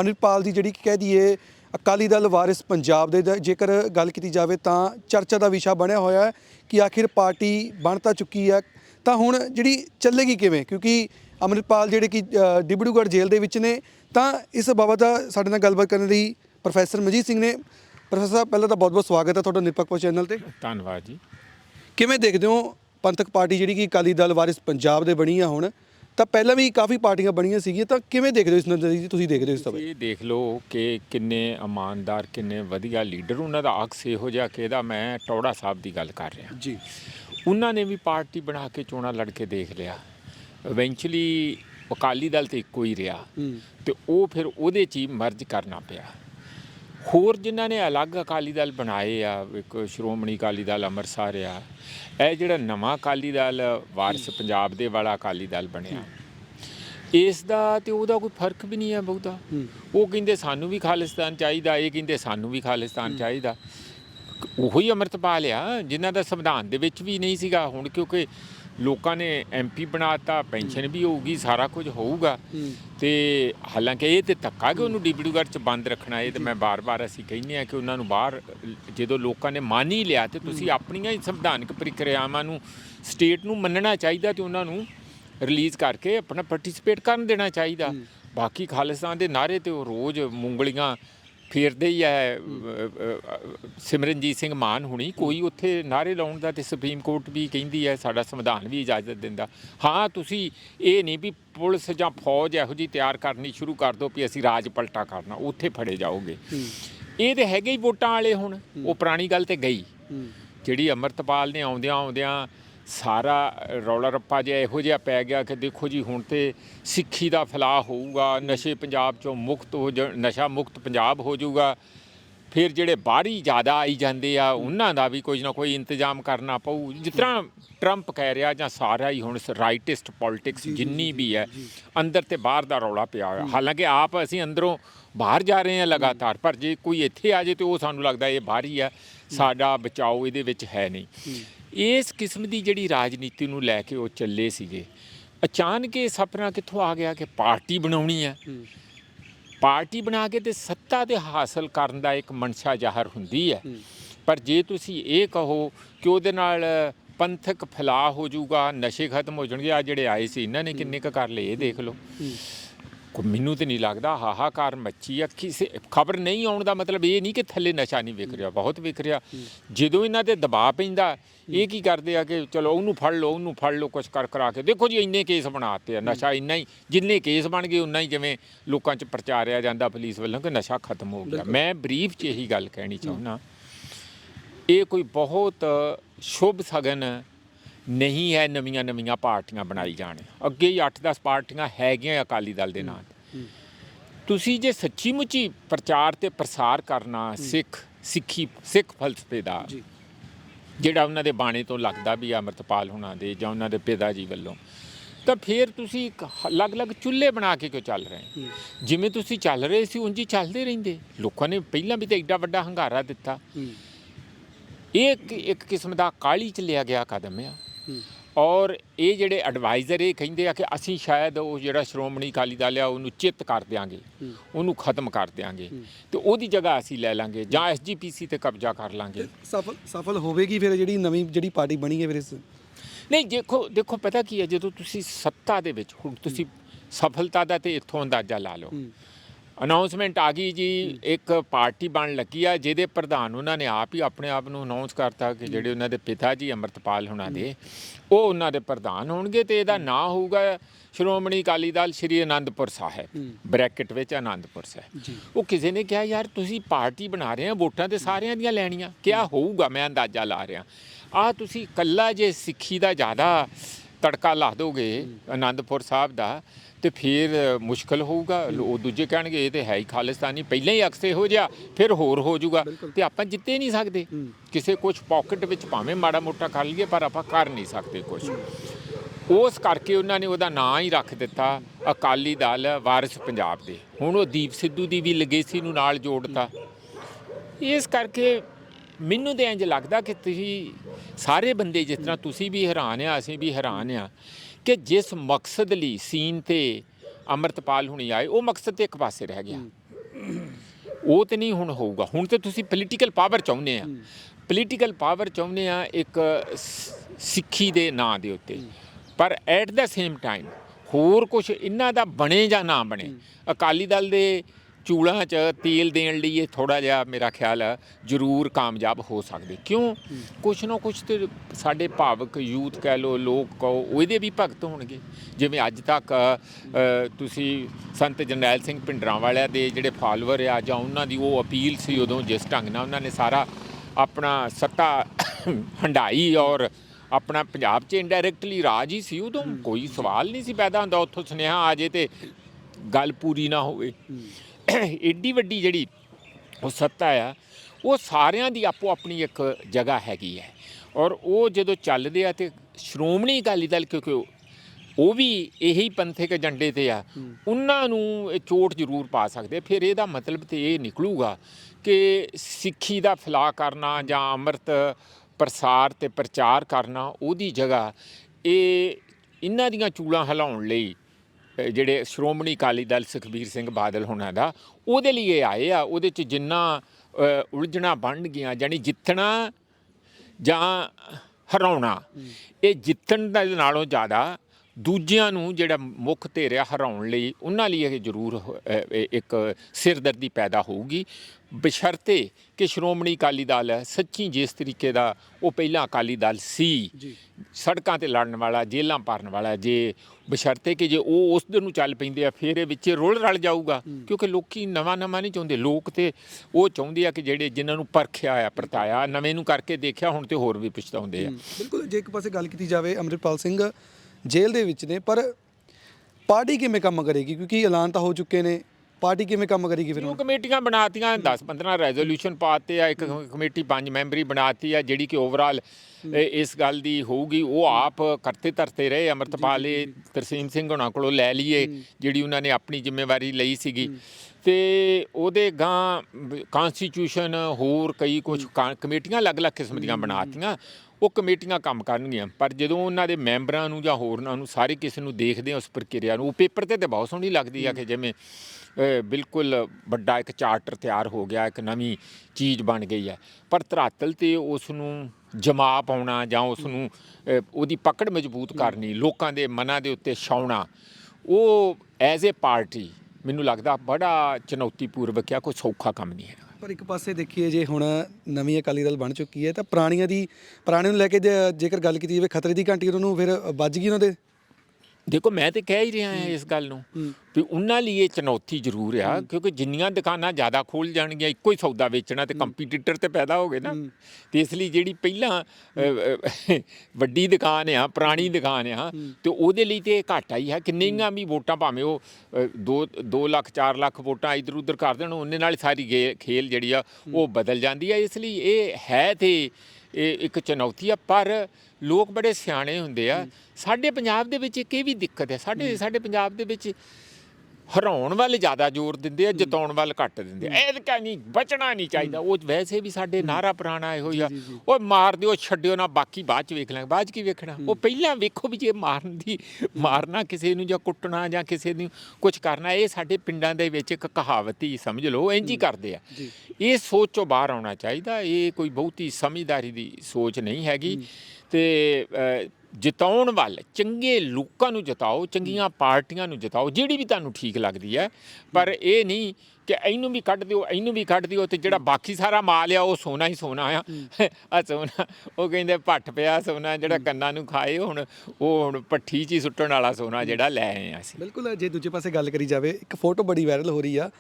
ਅਨਿਰਪਾਲ ਦੀ ਜਿਹੜੀ ਕਿ ਕਹਿ ਦਈਏ ਅਕਾਲੀ ਦਲ ਵਾਰਿਸ ਪੰਜਾਬ ਦੇ ਜੇਕਰ ਗੱਲ ਕੀਤੀ ਜਾਵੇ ਤਾਂ ਚਰਚਾ ਦਾ ਵਿਸ਼ਾ ਬਣਿਆ ਹੋਇਆ ਹੈ ਕਿ ਆਖਿਰ ਪਾਰਟੀ ਬਣ ਤਾਂ ਚੁੱਕੀ ਹੈ। ਤਾਂ ਹੁਣ ਜਿਹੜੀ ਚੱਲੇਗੀ ਕਿਵੇਂ? ਕਿਉਂਕਿ ਅਮਰਿਤਪਾਲ ਜਿਹੜੇ ਕਿ ਅ, ਡਿਬੜੂਗੜ੍ਹ ਜੇਲ੍ਹ ਦੇ ਵਿੱਚ ਨੇ ਤਾਂ ਇਸ ਬਾਬਤ ਸਾਡੇ ਨਾਲ ਗੱਲਬਾਤ ਕਰਨ ਲਈ ਪ੍ਰੋਫੈਸਰ ਮਜੀਤ ਸਿੰਘ ਨੇ। ਪ੍ਰੋਫੈਸਰ ਸਾਹਿਬ ਪਹਿਲਾਂ ਤਾਂ ਬਹੁਤ-ਬਹੁਤ ਸਵਾਗਤ ਹੈ ਤੁਹਾਡਾ ਨਿਰਪੱਖ ਪੋਸਟ ਚੈਨਲ ਤੇ। ਧੰਨਵਾਦ ਜੀ। ਕਿਵੇਂ ਦੇਖਦੇ ਹੋ ਪੰਥਕ ਪਾਰਟੀ ਜਿਹੜੀ ਕਿ ਅਕਾਲੀ ਦਲ ਵਾਰਿਸ ਪੰਜਾਬ ਦੇ ਬਣੀ ਆ ਹੁਣ ਤਾਂ ਪਹਿਲਾਂ ਵੀ ਕਾਫੀ ਪਾਰਟੀਆਂ ਬਣੀਆਂ ਸੀਗੀਆਂ ਤਾਂ ਕਿਵੇਂ ਦੇਖਦੇ ਹੋ ਇਸ ਨਜ਼ਰੀਏ ਤੁਸੀਂ ਦੇਖਦੇ ਹੋ ਇਸ ਸਮੇਂ? ਇਹ ਦੇਖ ਲਓ ਕਿ ਕਿੰਨੇ ਇਮਾਨਦਾਰ ਕਿੰਨੇ ਵਧੀਆ ਲੀਡਰ ਉਹਨਾਂ ਦਾ ਅਕਸ ਇਹੋ ਜਿਹਾ ਕਿ ਇਹਦਾ ਮੈਂ ਟੌੜਾ ਸਾਹਿਬ ਦੀ ਗੱਲ ਕਰ ਰਿਹਾ। ਜੀ। ਉਹਨਾਂ ਨੇ ਵੀ ਪਾਰਟੀ ਬਣਾ ਕੇ ਚੋਣਾਂ ਲੜ ਕੇ ਦੇਖ ਲਿਆ। ਇਵੈਂਚੁਅਲੀ ਅਕਾਲੀ ਦਲ ਤੇ ਇੱਕੋ ਹੀ ਰਿਹਾ ਤੇ ਉਹ ਫਿਰ ਉਹਦੇ 'ਚ ਹੀ ਮਰਜ ਕਰਨਾ ਪਿਆ। ਹੋਰ ਜਿਨ੍ਹਾਂ ਨੇ ਅਲੱਗ ਅਕਾਲੀ ਦਲ ਬਣਾਏ ਆ ਇੱਕ ਸ਼੍ਰੋਮਣੀ ਅਕਾਲੀ ਦਲ ਅੰਮ੍ਰਿਤਸਰ ਆ ਇਹ ਜਿਹੜਾ ਨਵਾਂ ਅਕਾਲੀ ਦਲ ਵਾਰਿਸ ਪੰਜਾਬ ਦੇ ਵਾਲਾ ਅਕਾਲੀ ਦਲ ਬਣਿਆ। ਇਸ ਦਾ ਤੇ ਉਹਦਾ ਕੋਈ ਫ਼ਰਕ ਵੀ ਨਹੀਂ ਹੈ ਬਹੁਤਾ। ਉਹ ਕਹਿੰਦੇ ਸਾਨੂੰ ਵੀ ਖਾਲਿਸਤਾਨ ਚਾਹੀਦਾ ਇਹ ਕਹਿੰਦੇ ਸਾਨੂੰ ਵੀ ਖਾਲਿਸਤਾਨ ਚਾਹੀਦਾ। ਉਹੀ ਅੰਮ੍ਰਿਤਪਾਲ ਆ ਜਿਨ੍ਹਾਂ ਦਾ ਸੰਵਿਧਾਨ ਦੇ ਵਿੱਚ ਵੀ ਨਹੀਂ ਸੀਗਾ ਹੁਣ ਕਿਉਂਕਿ ਲੋਕਾਂ ਨੇ ਐਮਪੀ ਬਣਾਤਾ ਪੈਨਸ਼ਨ ਵੀ ਹੋਊਗੀ ਸਾਰਾ ਕੁਝ ਹੋਊਗਾ। ਤੇ ਹਾਲਾਂਕਿ ਇਹ ਤੇ ਧੱਕਾ ਕਿ ਉਹਨੂੰ ਡਿਬੜੂਗੜ੍ਹ ਚ ਬੰਦ ਰੱਖਣਾ ਇਹ ਤੇ ਮੈਂ ਬਾਰ-ਬਾਰ ਅਸੀਂ ਕਹਿੰਦੇ ਆ ਕਿ ਉਹਨਾਂ ਨੂੰ ਬਾਹਰ ਜਦੋਂ ਲੋਕਾਂ ਨੇ ਮੰਨ ਹੀ ਲਿਆ ਤੇ ਤੁਸੀਂ ਆਪਣੀਆਂ ਹੀ ਸੰਵਿਧਾਨਕ ਪ੍ਰਕਿਰਿਆਵਾਂ ਨੂੰ ਸਟੇਟ ਨੂੰ ਮੰਨਣਾ ਚਾਹੀਦਾ ਤੇ ਉਹਨਾਂ ਨੂੰ ਰਿਲੀਜ਼ ਕਰਕੇ ਆਪਣਾ ਪਾਰਟਿਸਿਪੇਟ ਕਰਨ ਦੇਣਾ ਚਾਹੀਦਾ। ਬਾਕੀ ਖਾਲਿਸਤਾਨ ਦੇ ਨਾਰੇ ਤੇ ਉਹ ਰੋਜ਼ ਮੁੰਗਲੀਆਂ ਫੇਰਦੇ ਹੀ ਹੈ ਸਿਮਰਨਜੀਤ ਸਿੰਘ ਮਾਨ ਹੁਣੀ ਕੋਈ ਉੱਥੇ ਨਾਰੇ ਲਾਉਣ ਦਾ ਤੇ ਸੁਪਰੀਮ ਕੋਰਟ ਵੀ ਕਹਿੰਦੀ ਹੈ ਸਾਡਾ ਸੰਵਿਧਾਨ ਵੀ ਇਜਾਜ਼ਤ ਦਿੰਦਾ ਹਾਂ ਤੁਸੀਂ ਇਹ ਨਹੀਂ ਵੀ ਪੁਲਿਸ ਜਾਂ ਫੌਜ ਇਹੋ ਜੀ ਤਿਆਰ ਕਰਨੀ ਸ਼ੁਰੂ ਕਰ ਦਿਓ ਵੀ ਅਸੀਂ ਰਾਜ ਪਲਟਾ ਕਰਨਾ ਉੱਥੇ ਫੜੇ ਜਾਓਗੇ। ਇਹ ਤੇ ਹੈਗੇ ਹੀ ਵੋਟਾਂ ਵਾਲੇ ਹੁਣ ਉਹ ਪੁਰਾਣੀ ਗੱਲ ਤੇ ਗਈ। ਜਿਹੜੀ ਅਮਰਤਪਾਲ ਨੇ ਆਉਂਦਿਆਂ ਆਉਂਦਿਆਂ ਸਾਰਾ ਰੌਲਾ ਰੱਪਾ ਜਿਹਾ ਇਹੋ ਜਿਹਾ ਪੈ ਗਿਆ ਕਿ ਦੇਖੋ ਜੀ ਹੁਣ ਤੇ ਸਿੱਖੀ ਦਾ ਫਲਾਹ ਹੋਊਗਾ ਨਸ਼ੇ ਪੰਜਾਬ ਚੋਂ ਮੁਕਤ ਹੋ ਜਾ ਨਸ਼ਾ ਮੁਕਤ ਪੰਜਾਬ ਹੋ ਜਾਊਗਾ। ਫਿਰ ਜਿਹੜੇ ਬਾਹਰੀ ਜ਼ਿਆਦਾ ਆਈ ਜਾਂਦੇ ਆ ਉਹਨਾਂ ਦਾ ਵੀ ਕੋਈ ਨਾ ਕੋਈ ਇੰਤਜ਼ਾਮ ਕਰਨਾ ਪਊ। ਜਿਸ ਤਰ੍ਹਾਂ ਟਰੰਪ ਕਹਿ ਰਿਹਾ ਜਾਂ ਸਾਰਾ ਹੀ ਹੁਣ ਰਾਈਟਿਸਟ ਪੋਲਿਟਿਕਸ ਜਿੰਨੀ ਵੀ ਹੈ ਅੰਦਰ ਤੇ ਬਾਹਰ ਦਾ ਰੌਲਾ ਪਿਆ ਹੋਇਆ। ਹਾਲਾਂਕਿ ਆਪ ਅਸੀਂ ਅੰਦਰੋਂ ਬਾਹਰ ਜਾ ਰਹੇ ਹਾਂ ਲਗਾਤਾਰ ਪਰ ਜੇ ਕੋਈ ਇੱਥੇ ਆ ਜੇ ਤੇ ਉਹ ਸਾਨੂੰ ਲੱਗਦਾ ਇਹ ਬਾਹਰ ਆ। ਸਾਡਾ ਬਚਾਓ ਇਹਦੇ ਵਿੱਚ ਹੈ ਨਹੀਂ। ਇਸ ਕਿਸਮ ਦੀ ਜਿਹੜੀ ਰਾਜਨੀਤੀ ਨੂੰ ਲੈ ਕੇ ਉਹ ਚੱਲੇ ਸੀਗੇ। ਅਚਾਨਕ ਇਹ ਸੁਪਨਾ ਕਿੱਥੋਂ ਆ ਗਿਆ ਕਿ ਪਾਰਟੀ ਬਣਾਉਣੀ ਹੈ। ਪਾਰਟੀ ਬਣਾ ਕੇ ਤੇ ਸੱਤਾ ਦੇ ਹਾਸਲ ਕਰਨ ਦਾ ਇੱਕ ਮਨਸ਼ਾ ਜ਼ਾਹਰ ਹੁੰਦੀ ਹੈ। ਪਰ ਜੇ ਤੁਸੀਂ ਇਹ ਕਹੋ ਕਿ ਉਹਦੇ ਨਾਲ ਪੰਥਕ ਫੈਲਾਅ ਹੋ ਜਾਊਗਾ, ਨਸ਼ੇ ਖਤਮ ਹੋ ਜਾਣਗੇ ਆ ਜਿਹੜੇ ਆਏ ਸੀ, ਇਹਨਾਂ ਨੇ ਕਿੰਨੇ ਕੁ ਕਰ ਲਏ, ਇਹ ਦੇਖ ਲਓ। ਮੈਨੂੰ ਤੇ ਨਹੀਂ ਲੱਗਦਾ ਹਾਹਾਕਾਰ ਮੱਚੀ ਆ ਕਿਸੇ ਖਬਰ ਨਹੀਂ ਆਉਣ ਦਾ ਮਤਲਬ ਇਹ ਨਹੀਂ ਕਿ ਥੱਲੇ ਨਸ਼ਾ ਨਹੀਂ ਵਿਕ ਰਿਹਾ ਬਹੁਤ ਵਿਕ ਰਿਹਾ। ਜਦੋਂ ਇਹਨਾਂ ਤੇ ਦਬਾਅ ਪੈਂਦਾ ਇਹ ਕੀ ਕਰਦੇ ਆ ਕਿ ਚਲੋ ਉਹਨੂੰ ਫੜ ਲਓ ਉਹਨੂੰ ਫੜ ਲਓ ਕੁਛ ਕਰ ਕਰਾ ਕੇ। ਦੇਖੋ ਜੀ ਇੰਨੇ ਕੇਸ ਬਣਾਤੇ ਆ ਨਸ਼ਾ ਇੰਨਾ ਹੀ ਜਿੰਨੇ ਕੇਸ ਬਣ ਗਏ ਉਨਾ ਹੀ ਜਿਵੇਂ ਲੋਕਾਂ 'ਚ ਪ੍ਰਚਾਰਿਆ ਜਾਂਦਾ ਪੁਲਿਸ ਵੱਲੋਂ ਕਿ ਨਸ਼ਾ ਖਤਮ ਹੋ ਗਿਆ। ਮੈਂ ਬਰੀਫ 'ਚ ਇਹੀ ਗੱਲ ਕਹਿਣੀ ਚਾਹੁੰਦਾ ਇਹ ਕੋਈ ਬਹੁਤ ਸ਼ੁਭ ਸਗਨ ਨਹੀਂ ਹੈ ਨਵੀਆਂ ਨਵੀਆਂ ਪਾਰਟੀਆਂ ਬਣਾਈ ਜਾਣ। ਅੱਗੇ ਹੀ 8-10 ਪਾਰਟੀਆਂ ਹੈਗੀਆਂ ਅਕਾਲੀ ਦਲ ਦੇ ਨਾਂ ਤੇ ਤੁਸੀਂ ਜੇ ਸੱਚੀ ਮੁੱਚੀ ਪ੍ਰਚਾਰ ਤੇ ਪ੍ਰਸਾਰ ਕਰਨਾ ਸਿੱਖ ਸਿੱਖੀ ਸਿੱਖ ਫਲਸਫੇ ਦਾ ਜਿਹੜਾ ਉਹਨਾਂ ਦੇ ਬਾਣੇ ਤੋਂ ਲੱਗਦਾ ਵੀ ਅਮਰਤਪਾਲ ਹੁਣਾਂ ਦੇ ਜਾਂ ਉਹਨਾਂ ਦੇ ਪਿਤਾ ਜੀ ਵੱਲੋਂ ਤਾਂ ਫਿਰ ਤੁਸੀਂ ਇੱਕ ਅਲੱਗ-ਅਲੱਗ ਚੁੱਲ੍ਹੇ ਬਣਾ ਕੇ ਕਿਉਂ ਚੱਲ ਰਹੇ। ਜਿਵੇਂ ਤੁਸੀਂ ਚੱਲ ਰਹੇ ਸੀ ਉਂਝ ਹੀ ਚੱਲਦੇ ਰਹਿੰਦੇ। ਲੋਕਾਂ ਨੇ ਪਹਿਲਾਂ ਵੀ ਤਾਂ ਐਡਾ ਵੱਡਾ ਹੰਗਾਰਾ ਦਿੱਤਾ। ਇਹ ਇੱਕ ਕਿਸਮ ਦਾ ਕਾਲੀ ਚ ਲਿਆ ਗਿਆ ਕਦਮ ਆ। ਔਰ ਇਹ ਜਿਹੜੇ ਐਡਵਾਈਜ਼ਰ ਇਹ ਕਹਿੰਦੇ ਆ ਕਿ ਅਸੀਂ ਸ਼ਾਇਦ ਉਹ ਜਿਹੜਾ ਸ਼੍ਰੋਮਣੀ ਅਕਾਲੀ ਦਲ ਆ ਉਹਨੂੰ ਚਿੱਤ ਕਰ ਦਿਆਂਗੇ। ਉਹਨੂੰ ਖਤਮ ਕਰ ਦਿਆਂਗੇ। ਤੇ ਉਹਦੀ ਜਗ੍ਹਾ ਅਸੀਂ ਲੈ ਲਾਂਗੇ ਜਾਂ ਐਸਜੀਪੀਸੀ ਤੇ ਕਬਜ਼ਾ ਕਰ ਲਾਂਗੇ। ਸਫਲ ਸਫਲ ਹੋਵੇਗੀ ਫਿਰ ਜਿਹੜੀ ਨਵੀਂ ਜਿਹੜੀ ਪਾਰਟੀ ਬਣੀ ਹੈ ਫਿਰ ਇਸ? ਨਹੀਂ ਦੇਖੋ ਦੇਖੋ ਪਤਾ ਕੀ ਹੈ? ਜਦੋਂ ਤੁਸੀਂ ਸੱਤਾ ਦੇ ਵਿੱਚ ਹੁਣ ਤੁਸੀਂ ਸਫਲਤਾ ਦਾ ਤੇ ਇੱਥੋਂ ਅੰਦਾਜ਼ਾ ਲਾ ਲਓ। ਅਨਾਉਂਸਮੈਂਟ ਆ ਗਈ ਜੀ ਇੱਕ ਪਾਰਟੀ ਬਣ ਲੱਗੀ ਆ ਜਿਹਦੇ ਪ੍ਰਧਾਨ ਉਹਨਾਂ ਨੇ ਆਪ ਹੀ ਆਪਣੇ ਆਪ ਨੂੰ ਅਨਾਉਂਸ ਕਰਤਾ ਕਿ ਜਿਹੜੇ ਉਹਨਾਂ ਦੇ ਪਿਤਾ ਜੀ ਅੰਮ੍ਰਿਤਪਾਲ ਹੁਣਾਂ ਦੇ ਉਹ ਉਹਨਾਂ ਦੇ ਪ੍ਰਧਾਨ ਹੋਣਗੇ ਤੇ ਇਹਦਾ ਨਾਂ ਹੋਊਗਾ ਸ਼੍ਰੋਮਣੀ ਅਕਾਲੀ ਦਲ ਸ਼੍ਰੀ ਆਨੰਦਪੁਰ ਸਾਹਿਬ। ਬ੍ਰੈਕਟ ਵਿੱਚ ਆਨੰਦਪੁਰ ਸਾਹਿਬ। ਉਹ ਕਿਸੇ ਨੇ ਕਿਹਾ ਯਾਰ ਤੁਸੀਂ ਪਾਰਟੀ ਬਣਾ ਰਹੇ ਆ ਵੋਟਾਂ ਤੇ ਸਾਰਿਆਂ ਦੀਆਂ ਲੈਣੀਆਂ। ਕਿਆ ਹੋਊਗਾ ਮੈਂ ਅੰਦਾਜ਼ਾ ਲਾ ਰਿਹਾ। ਆ ਤੁਸੀਂ ਕੱਲਾ ਜੇ ਸਿੱਖੀ ਦਾ ਜ਼ਿਆਦਾ ਤੜਕਾ ਲਾ ਦੋਗੇ ਆਨੰਦਪੁਰ ਸਾਹਿਬ ਦਾ ਤੇ ਫਿਰ ਮੁਸ਼ਕਲ ਹੋਊਗਾ। ਉਹ ਦੂਜੇ ਕਹਿਣਗੇ ਇਹ ਤੇ ਹੈ ਹੀ ਖਾਲਿਸਤਾਨੀ। ਪਹਿਲਾਂ ਹੀ ਅਕਸੇ ਹੋ ਜਾ ਫਿਰ ਹੋਰ ਹੋ ਜਾਊਗਾ। ਤੇ ਆਪਾਂ ਜਿੱਤੇ ਨਹੀਂ ਸਕਦੇ। ਕਿਸੇ ਕੁਝ ਪਾਕਟ ਵਿੱਚ ਭਾਵੇਂ ਮਾੜਾ ਮੋਟਾ ਕਰ ਲਈਏ ਪਰ ਆਪਾਂ ਕਰ ਨਹੀਂ ਸਕਦੇ ਕੁਝ ਉਸ ਕਰਕੇ ਉਹਨਾਂ ਨੇ ਉਹਦਾ ਨਾਂ ਹੀ ਰੱਖ ਦਿੱਤਾ ਅਕਾਲੀ ਦਲ ਵਾਰਿਸ ਪੰਜਾਬ ਦੇ। ਹੁਣ ਉਹ ਦੀਪ ਸਿੱਧੂ ਦੀ ਵੀ ਲਗੇਸੀ ਨੂੰ ਨਾਲ ਜੋੜਤਾ। ਇਸ ਕਰਕੇ ਮੈਨੂੰ ਤੇ ਇੰਜ ਲੱਗਦਾ ਕਿ ਤੁਸੀਂ ਸਾਰੇ ਬੰਦੇ ਜਿਸ ਤਰ੍ਹਾਂ ਤੁਸੀਂ ਵੀ ਹੈਰਾਨ ਆ ਅਸੀਂ ਵੀ ਹੈਰਾਨ ਆ ਕਿ ਜਿਸ ਮਕਸਦ ਲਈ ਸੀਨ ਤੇ ਅੰਮ੍ਰਿਤਪਾਲ ਹੁਣੀ ਆਏ, ਉਹ ਮਕਸਦ ਤੇ ਇੱਕ ਪਾਸੇ ਰਹਿ ਗਿਆ। ਉਹ ਤੇ ਨਹੀਂ ਹੁਣ ਹੋਊਗਾ। ਹੁਣ ਤੇ ਤੁਸੀਂ ਪੋਲੀਟੀਕਲ ਪਾਵਰ ਚਾਹੁੰਦੇ ਆ। ਪੋਲੀਟੀਕਲ ਪਾਵਰ ਚਾਹੁੰਦੇ ਆ ਇੱਕ ਸਿੱਖੀ ਦੇ ਨਾਂ ਦੇ ਉੱਤੇ। ਪਰ ਐਟ ਦਾ ਸੇਮ ਟਾਈਮ ਹੋਰ ਕੁਝ ਇਹਨਾਂ ਦਾ ਬਣੇ ਜਾਂ ਨਾ ਬਣੇ, ਅਕਾਲੀ ਦਲ ਦੇ ਚੂਲਾਂ 'ਚ ਤੇਲ ਦੇਣ ਲਈ ਇਹ ਥੋੜਾ ਜਿਹਾ ਮੇਰਾ ਖਿਆਲ ਹੈ ਜ਼ਰੂਰ ਕਾਮਯਾਬ ਹੋ ਸਕਦੇ। ਕਿਉਂ? ਕੁਛ ਨਾ ਕੁਛ ਤੇ ਸਾਡੇ ਭਾਵਕ ਯੂਥ ਕਹਿ ਲੋ ਲੋਕ ਕਹੋ ਉਹਦੇ ਵੀ ਭਗਤ ਹੋਣਗੇ। ਜਿਵੇਂ ਅੱਜ ਤੱਕ ਤੁਸੀਂ ਸੰਤ ਜਰਨੈਲ ਸਿੰਘ ਪਿੰਡਰਾਂ ਵਾਲਿਆਂ ਦੇ ਜਿਹੜੇ ਫਾਲੋਅਰ ਆ ਜਾਂ ਉਹਨਾਂ ਦੀ ਉਹ ਅਪੀਲ ਸੀ ਉਦੋਂ ਜਿਸ ਢੰਗ ਨਾਲ ਉਹਨਾਂ ਨੇ ਸਾਰਾ ਆਪਣਾ ਸੱਤਾ ਹੰਡਾਈ ਔਰ ਆਪਣਾ ਪੰਜਾਬ 'ਚ ਇਨਡਾਇਰੈਕਟਲੀ ਰਾਜ ਹੀ ਸੀ ਉਦੋਂ। ਕੋਈ ਸਵਾਲ ਨਹੀਂ ਸੀ ਪੈਦਾ ਹੁੰਦਾ ਉੱਥੋਂ ਸੁਨੇਹਾ ਆ ਜੇ ਤੇ ਗੱਲ ਪੂਰੀ ਨਾ ਹੋਵੇ। ਏਡੀ ਵੱਡੀ ਜਿਹੜੀ ਉਹ ਸੱਤਾ ਆ ਉਹ ਸਾਰਿਆਂ ਦੀ ਆਪੋ ਆਪਣੀ ਇੱਕ ਜਗ੍ਹਾ ਹੈਗੀ ਹੈ। ਔਰ ਉਹ ਜਦੋਂ ਚੱਲਦੇ ਆ ਤੇ ਸ਼੍ਰੋਮਣੀ ਅਕਾਲੀ ਦਲ ਕਿਉਂਕਿ ਉਹ- ਵੀ ਇਹੀ ਪੰਥਕ ਏਜੰਡੇ ਤੇ ਆ ਉਹਨਾਂ ਨੂੰ ਇਹ ਚੋਟ ਜ਼ਰੂਰ ਪਾ ਸਕਦੇ ਫਿਰ ਇਹਦਾ ਮਤਲਬ ਤੇ ਇਹ ਨਿਕਲੂਗਾ ਕਿ ਸਿੱਖੀ ਦਾ ਫੈਲਾਅ ਕਰਨਾ ਜਾਂ ਅੰਮ੍ਰਿਤ ਪ੍ਰਸਾਰ ਤੇ ਪ੍ਰਚਾਰ ਕਰਨਾ ਉਹਦੀ ਜਗ੍ਹਾ ਇਹ ਇਹਨਾਂ ਦੀਆਂ ਚੂੜਾਂ ਹਿਲਾਉਣ ਲਈ ਜਿਹੜੇ ਸ਼੍ਰੋਮਣੀ ਅਕਾਲੀ ਦਲ ਸੁਖਬੀਰ ਸਿੰਘ ਬਾਦਲ ਹੋਣਾ ਦਾ ਉਹਦੇ ਲਈ ਇਹ ਆਏ ਆ ਉਹਦੇ ਚ ਜਿੰਨਾ ਉਲਝਣਾ ਬਣ ਗਿਆ ਜਾਨੀ ਜਿੱਤਣਾ ਜਾਂ ਹਰਾਉਣਾ ਇਹ ਜਿੱਤਣ ਦੇ ਨਾਲੋਂ ਜ਼ਿਆਦਾ ਦੂਜਿਆਂ ਨੂੰ ਜਿਹੜਾ ਮੁੱਖ ਧੇਰਿਆ ਹਰਾਉਣ ਲਈ ਉਹਨਾਂ ਲਈ ਇਹ ਜ਼ਰੂਰ ਇੱਕ ਸਿਰਦਰਦੀ ਪੈਦਾ ਹੋਊਗੀ। ਬਸ਼ਰਤੇ ਕਿ ਸ਼੍ਰੋਮਣੀ ਅਕਾਲੀ ਦਲ ਸੱਚੀ ਜਿਸ ਤਰੀਕੇ ਦਾ ਉਹ ਪਹਿਲਾਂ ਅਕਾਲੀ ਦਲ ਸੀ ਜੀ। ਸੜਕਾਂ ਤੇ ਲੜਨ ਵਾਲਾ ਜੇਲਾਂ ਭਰਨ ਵਾਲਾ ਜੇ ਬਸ਼ਰਤੇ ਕਿ ਜੇ ਉਹ ਉਸ ਦਿਨ ਨੂੰ ਚੱਲ ਪੈਂਦੇ ਆ ਫਿਰ ਇਹ ਵਿੱਚੇ ਰੁਲ ਰਲ ਜਾਊਗਾ। ਕਿਉਂਕਿ ਲੋਕੀ ਨਵਾਂ ਨਵਾਂ ਨਹੀਂ ਚਾਹੁੰਦੇ। ਲੋਕ ਤੇ ਉਹ ਚਾਹੁੰਦੇ ਆ ਕਿ ਜਿਹੜੇ ਜਿਨ੍ਹਾਂ ਨੂੰ ਪਰਖਿਆ ਆ ਪਰਤਾਇਆ ਨਵੇਂ ਨੂੰ ਕਰਕੇ ਦੇਖਿਆ ਹੁਣ ਤੇ ਹੋਰ ਵੀ ਪਛਤਾਉਂਦੇ ਆ। ਬਿਲਕੁਲ ਜੇ ਇੱਕ ਪਾਸੇ ਗੱਲ ਕੀਤੀ ਜਾਵੇ ਅਮਰਿਤਪਾਲ ਸਿੰਘ ਜੇਲ੍ਹ ਦੇ ਵਿੱਚ ਨੇ ਪਰ ਪਾਰਟੀ ਕਿਵੇਂ ਕੰਮ ਕਰੇਗੀ? ਕਿਉਂਕਿ ਐਲਾਨ ਤਾਂ ਹੋ ਚੁੱਕੇ ਨੇ। ਪਾਰਟੀ ਕਿਵੇਂ ਕੰਮ ਕਰੇਗੀ ਫਿਰ ਉਹ ਕਮੇਟੀਆਂ ਬਣਾਤੀਆਂ 10 15 ਰੈਜ਼ੋਲੂਸ਼ਨ ਪਾਤੇ ਆ ਇੱਕ ਕਮੇਟੀ ਪੰਜ ਮੈਂਬਰੀ ਬਣਾਤੀ ਆ ਜਿਹੜੀ ਕਿ ਓਵਰਆਲ ਇਸ ਗੱਲ ਦੀ ਹੋਊਗੀ ਉਹ ਆਪ ਕਰਤੇ ਧਰਤੇ ਰਹੇ ਅਮਰਤਪਾਲ ਤਰਸੀਮ ਸਿੰਘ ਹੋਣਾ ਕੋਲੋਂ ਲੈ ਲਈਏ ਜਿਹੜੀ ਉਹਨਾਂ ਨੇ ਆਪਣੀ ਜ਼ਿੰਮੇਵਾਰੀ ਲਈ ਸੀਗੀ। ਤੇ ਉਹਦੇ ਗਾਂ ਕਨਸਟੀਟਿਊਸ਼ਨ ਹੋਰ ਕਈ ਕੁਝ ਕਮੇਟੀਆਂ ਅਲੱਗ-ਅਲੱਗ ਕਿਸਮ ਦੀਆਂ ਬਣਾਤੀਆਂ। ਉਹ ਕਮੇਟੀਆਂ ਕੰਮ ਕਰਨਗੀਆਂ। ਪਰ ਜਦੋਂ ਉਹਨਾਂ ਦੇ ਮੈਂਬਰਾਂ ਨੂੰ ਜਾਂ ਹੋਰਨਾਂ ਨੂੰ ਸਾਰੇ ਕਿਸੇ ਨੂੰ ਦੇਖਦੇ ਆ ਉਸ ਪ੍ਰਕਿਰਿਆ ਨੂੰ ਉਹ ਪੇਪਰ ਤੇ ਤੇ ਬਹੁਤ ਸੋਹਣੀ ਲੱਗਦੀ ਆ ਕਿ ਜਿਵੇਂ ਬਿਲਕੁਲ ਵੱਡਾ ਇੱਕ ਚਾਰਟਰ ਤਿਆਰ ਹੋ ਗਿਆ ਇੱਕ ਨਵੀਂ ਚੀਜ਼ ਬਣ ਗਈ ਹੈ। ਪਰ ਧਰਾਤਲ ਤੇ ਉਸ ਨੂੰ ਜਮਾ ਪਾਉਣਾ ਜਾਂ ਉਸ ਨੂੰ ਉਹਦੀ ਪਕੜ ਮਜ਼ਬੂਤ ਕਰਨੀ ਲੋਕਾਂ ਦੇ ਮਨਾਂ ਦੇ ਉੱਤੇ ਛਾਉਣਾ ਉਹ ਐਜ਼ ਅ ਪਾਰਟੀ ਮੈਨੂੰ ਲੱਗਦਾ ਬੜਾ ਚੁਣੌਤੀਪੂਰਵਕ ਆ ਕੋਈ ਸੌਖਾ ਕੰਮ ਨਹੀਂ ਹੈ। ਪਰ ਇੱਕ ਪਾਸੇ ਦੇਖੀਏ ਜੇ ਹੁਣ ਨਵੀਂ ਅਕਾਲੀ ਦਲ ਬਣ ਚੁੱਕੀ ਹੈ ਤਾਂ ਪੁਰਾਣੀਆਂ ਦੀ ਪੁਰਾਣੇ ਨੂੰ ਲੈ ਕੇ ਜੇ- ਜੇਕਰ ਗੱਲ ਕੀਤੀ ਜਾਵੇ ਖਤਰੇ ਦੀ ਘੰਟੀ ਉਹਨਾਂ ਨੂੰ ਫਿਰ ਵੱਜ ਗਈ ਉਹਨਾਂ ਦੇ? ਦੇਖੋ ਮੈਂ ਤੇ ਕਹਿ ਹੀ ਰਿਹਾ ਹਾਂ। ਇਸ ਗੱਲ ਨੂੰ ਵੀ ਉਹਨਾਂ ਲਈ ਇਹ ਚੁਣੌਤੀ ਜ਼ਰੂਰ ਆ ਕਿਉਂਕਿ ਜਿੰਨੀਆਂ ਦੁਕਾਨਾਂ ਜ਼ਿਆਦਾ ਖੋਲ ਜਾਣਗੀਆਂ ਇੱਕੋ ਹੀ ਸੌਦਾ ਵੇਚਣਾ ਤੇ ਕੰਪੀਟੀਟਰ ਤੇ ਪੈਦਾ ਹੋ ਗਏ ਨਾ। ਤੇ ਇਸ ਲਈ ਜਿਹੜੀ ਪਹਿਲਾਂ ਵੱਡੀ ਦੁਕਾਨ ਆ ਪੁਰਾਣੀ ਦੁਕਾਨ ਆ ਤੇ ਉਹਦੇ ਲਈ ਤੇ ਇਹ ਘਾਟਾ ਹੀ ਹੈ ਕਿੰਨੀਆਂ ਵੀ ਵੋਟਾਂ ਭਾਵੇਂ ਉਹ 2 2 ਲੱਖ 4 ਲੱਖ ਵੋਟਾਂ ਇਧਰ ਉਧਰ ਕਰ ਦੇਣ ਉਹਨੇ ਨਾਲ ਹੀ ਸਾਰੀ ਖੇਲ ਜਿਹੜੀ ਆ ਉਹ ਬਦਲ ਜਾਂਦੀ ਆ। ਇਸ ਲਈ ਇਹ ਹੈ ਤੇ ਇਹ ਇੱਕ ਚੁਣੌਤੀ ਆ ਪਰ ਲੋਕ ਬੜੇ ਸਿਆਣੇ ਹੁੰਦੇ ਆ। ਸਾਡੇ ਪੰਜਾਬ ਦੇ ਵਿੱਚ ਇੱਕ ਇਹ ਵੀ ਦਿੱਕਤ ਹੈ ਸਾਡੇ ਸਾਡੇ ਪੰਜਾਬ ਦੇ ਵਿੱਚ ਹਰਾਉਣ ਵੱਲ ਜ਼ਿਆਦਾ ਜ਼ੋਰ ਦਿੰਦੇ ਆ ਜਿਤਾਉਣ ਵੱਲ ਘੱਟ ਦਿੰਦੇ ਆ। ਇਹ ਤਾਂ ਨਹੀਂ ਬਚਣਾ ਨਹੀਂ ਚਾਹੀਦਾ। ਉਹ ਵੈਸੇ ਵੀ ਸਾਡੇ ਨਾਰਾ ਪੁਰਾਣਾ ਇਹੋ ਹੀ ਆ ਉਹ ਮਾਰ ਦਿਓ ਛੱਡਿਓ ਨਾ ਬਾਕੀ ਬਾਅਦ ਚ ਵੇਖ ਲਾਂਗੇ। ਬਾਅਦ 'ਚ ਕੀ ਵੇਖਣਾ? ਉਹ ਪਹਿਲਾਂ ਵੇਖੋ ਵੀ ਜੇ ਮਾਰਨ ਦੀ ਮਾਰਨਾ ਕਿਸੇ ਨੂੰ ਜਾਂ ਕੁੱਟਣਾ ਜਾਂ ਕਿਸੇ ਨੂੰ ਕੁਝ ਕਰਨਾ ਇਹ ਸਾਡੇ ਪਿੰਡਾਂ ਦੇ ਵਿੱਚ ਇੱਕ ਕਹਾਵਤ ਹੀ ਸਮਝ ਲਓ ਇੰਜ ਹੀ ਕਰਦੇ ਆ। ਇਹ ਸੋਚ ਤੋਂ ਬਾਹਰ ਆਉਣਾ ਚਾਹੀਦਾ। ਇਹ ਕੋਈ ਬਹੁਤੀ ਸਮਝਦਾਰੀ ਦੀ ਸੋਚ ਨਹੀਂ ਹੈਗੀ। ਤੇ ਜਿਤਾਉਣ ਵੱਲ ਚੰਗੇ ਲੋਕਾਂ ਨੂੰ ਜਿਤਾਓ ਚੰਗੀਆਂ ਪਾਰਟੀਆਂ ਨੂੰ ਜਿਤਾਓ ਜਿਹੜੀ ਵੀ ਤੁਹਾਨੂੰ ਠੀਕ ਲੱਗਦੀ ਹੈ। ਪਰ ਇਹ ਨਹੀਂ ਕਿ ਇਹਨੂੰ ਵੀ ਕੱਢ ਦਿਓ ਇਹਨੂੰ ਵੀ ਕੱਢ ਦਿਓ ਤੇ ਜਿਹੜਾ ਬਾਕੀ ਸਾਰਾ ਮਾਲ ਆ ਉਹ ਸੋਨਾ ਹੀ ਸੋਨਾ ਆ। ਆ ਸੋਨਾ ਉਹ ਕਹਿੰਦੇ ਪੱਟ ਪਿਆ ਸੋਨਾ ਜਿਹੜਾ ਕੰਨਾਂ ਨੂੰ ਖਾਏ ਹੁਣ ਉਹ ਹੁਣ ਪੱਠੀ 'ਚ ਹੀ ਸੁੱਟਣ ਵਾਲਾ ਸੋਨਾ ਜਿਹੜਾ ਲੈ ਆਏ ਆ ਅਸੀਂ। ਬਿਲਕੁਲ ਜੇ ਦੂਜੇ ਪਾਸੇ ਗੱਲ ਕਰੀ ਜਾਵੇ ਇੱਕ ਫੋਟੋ ਬੜੀ ਵਾਇਰਲ ਹੋ ਰਹੀ ਆ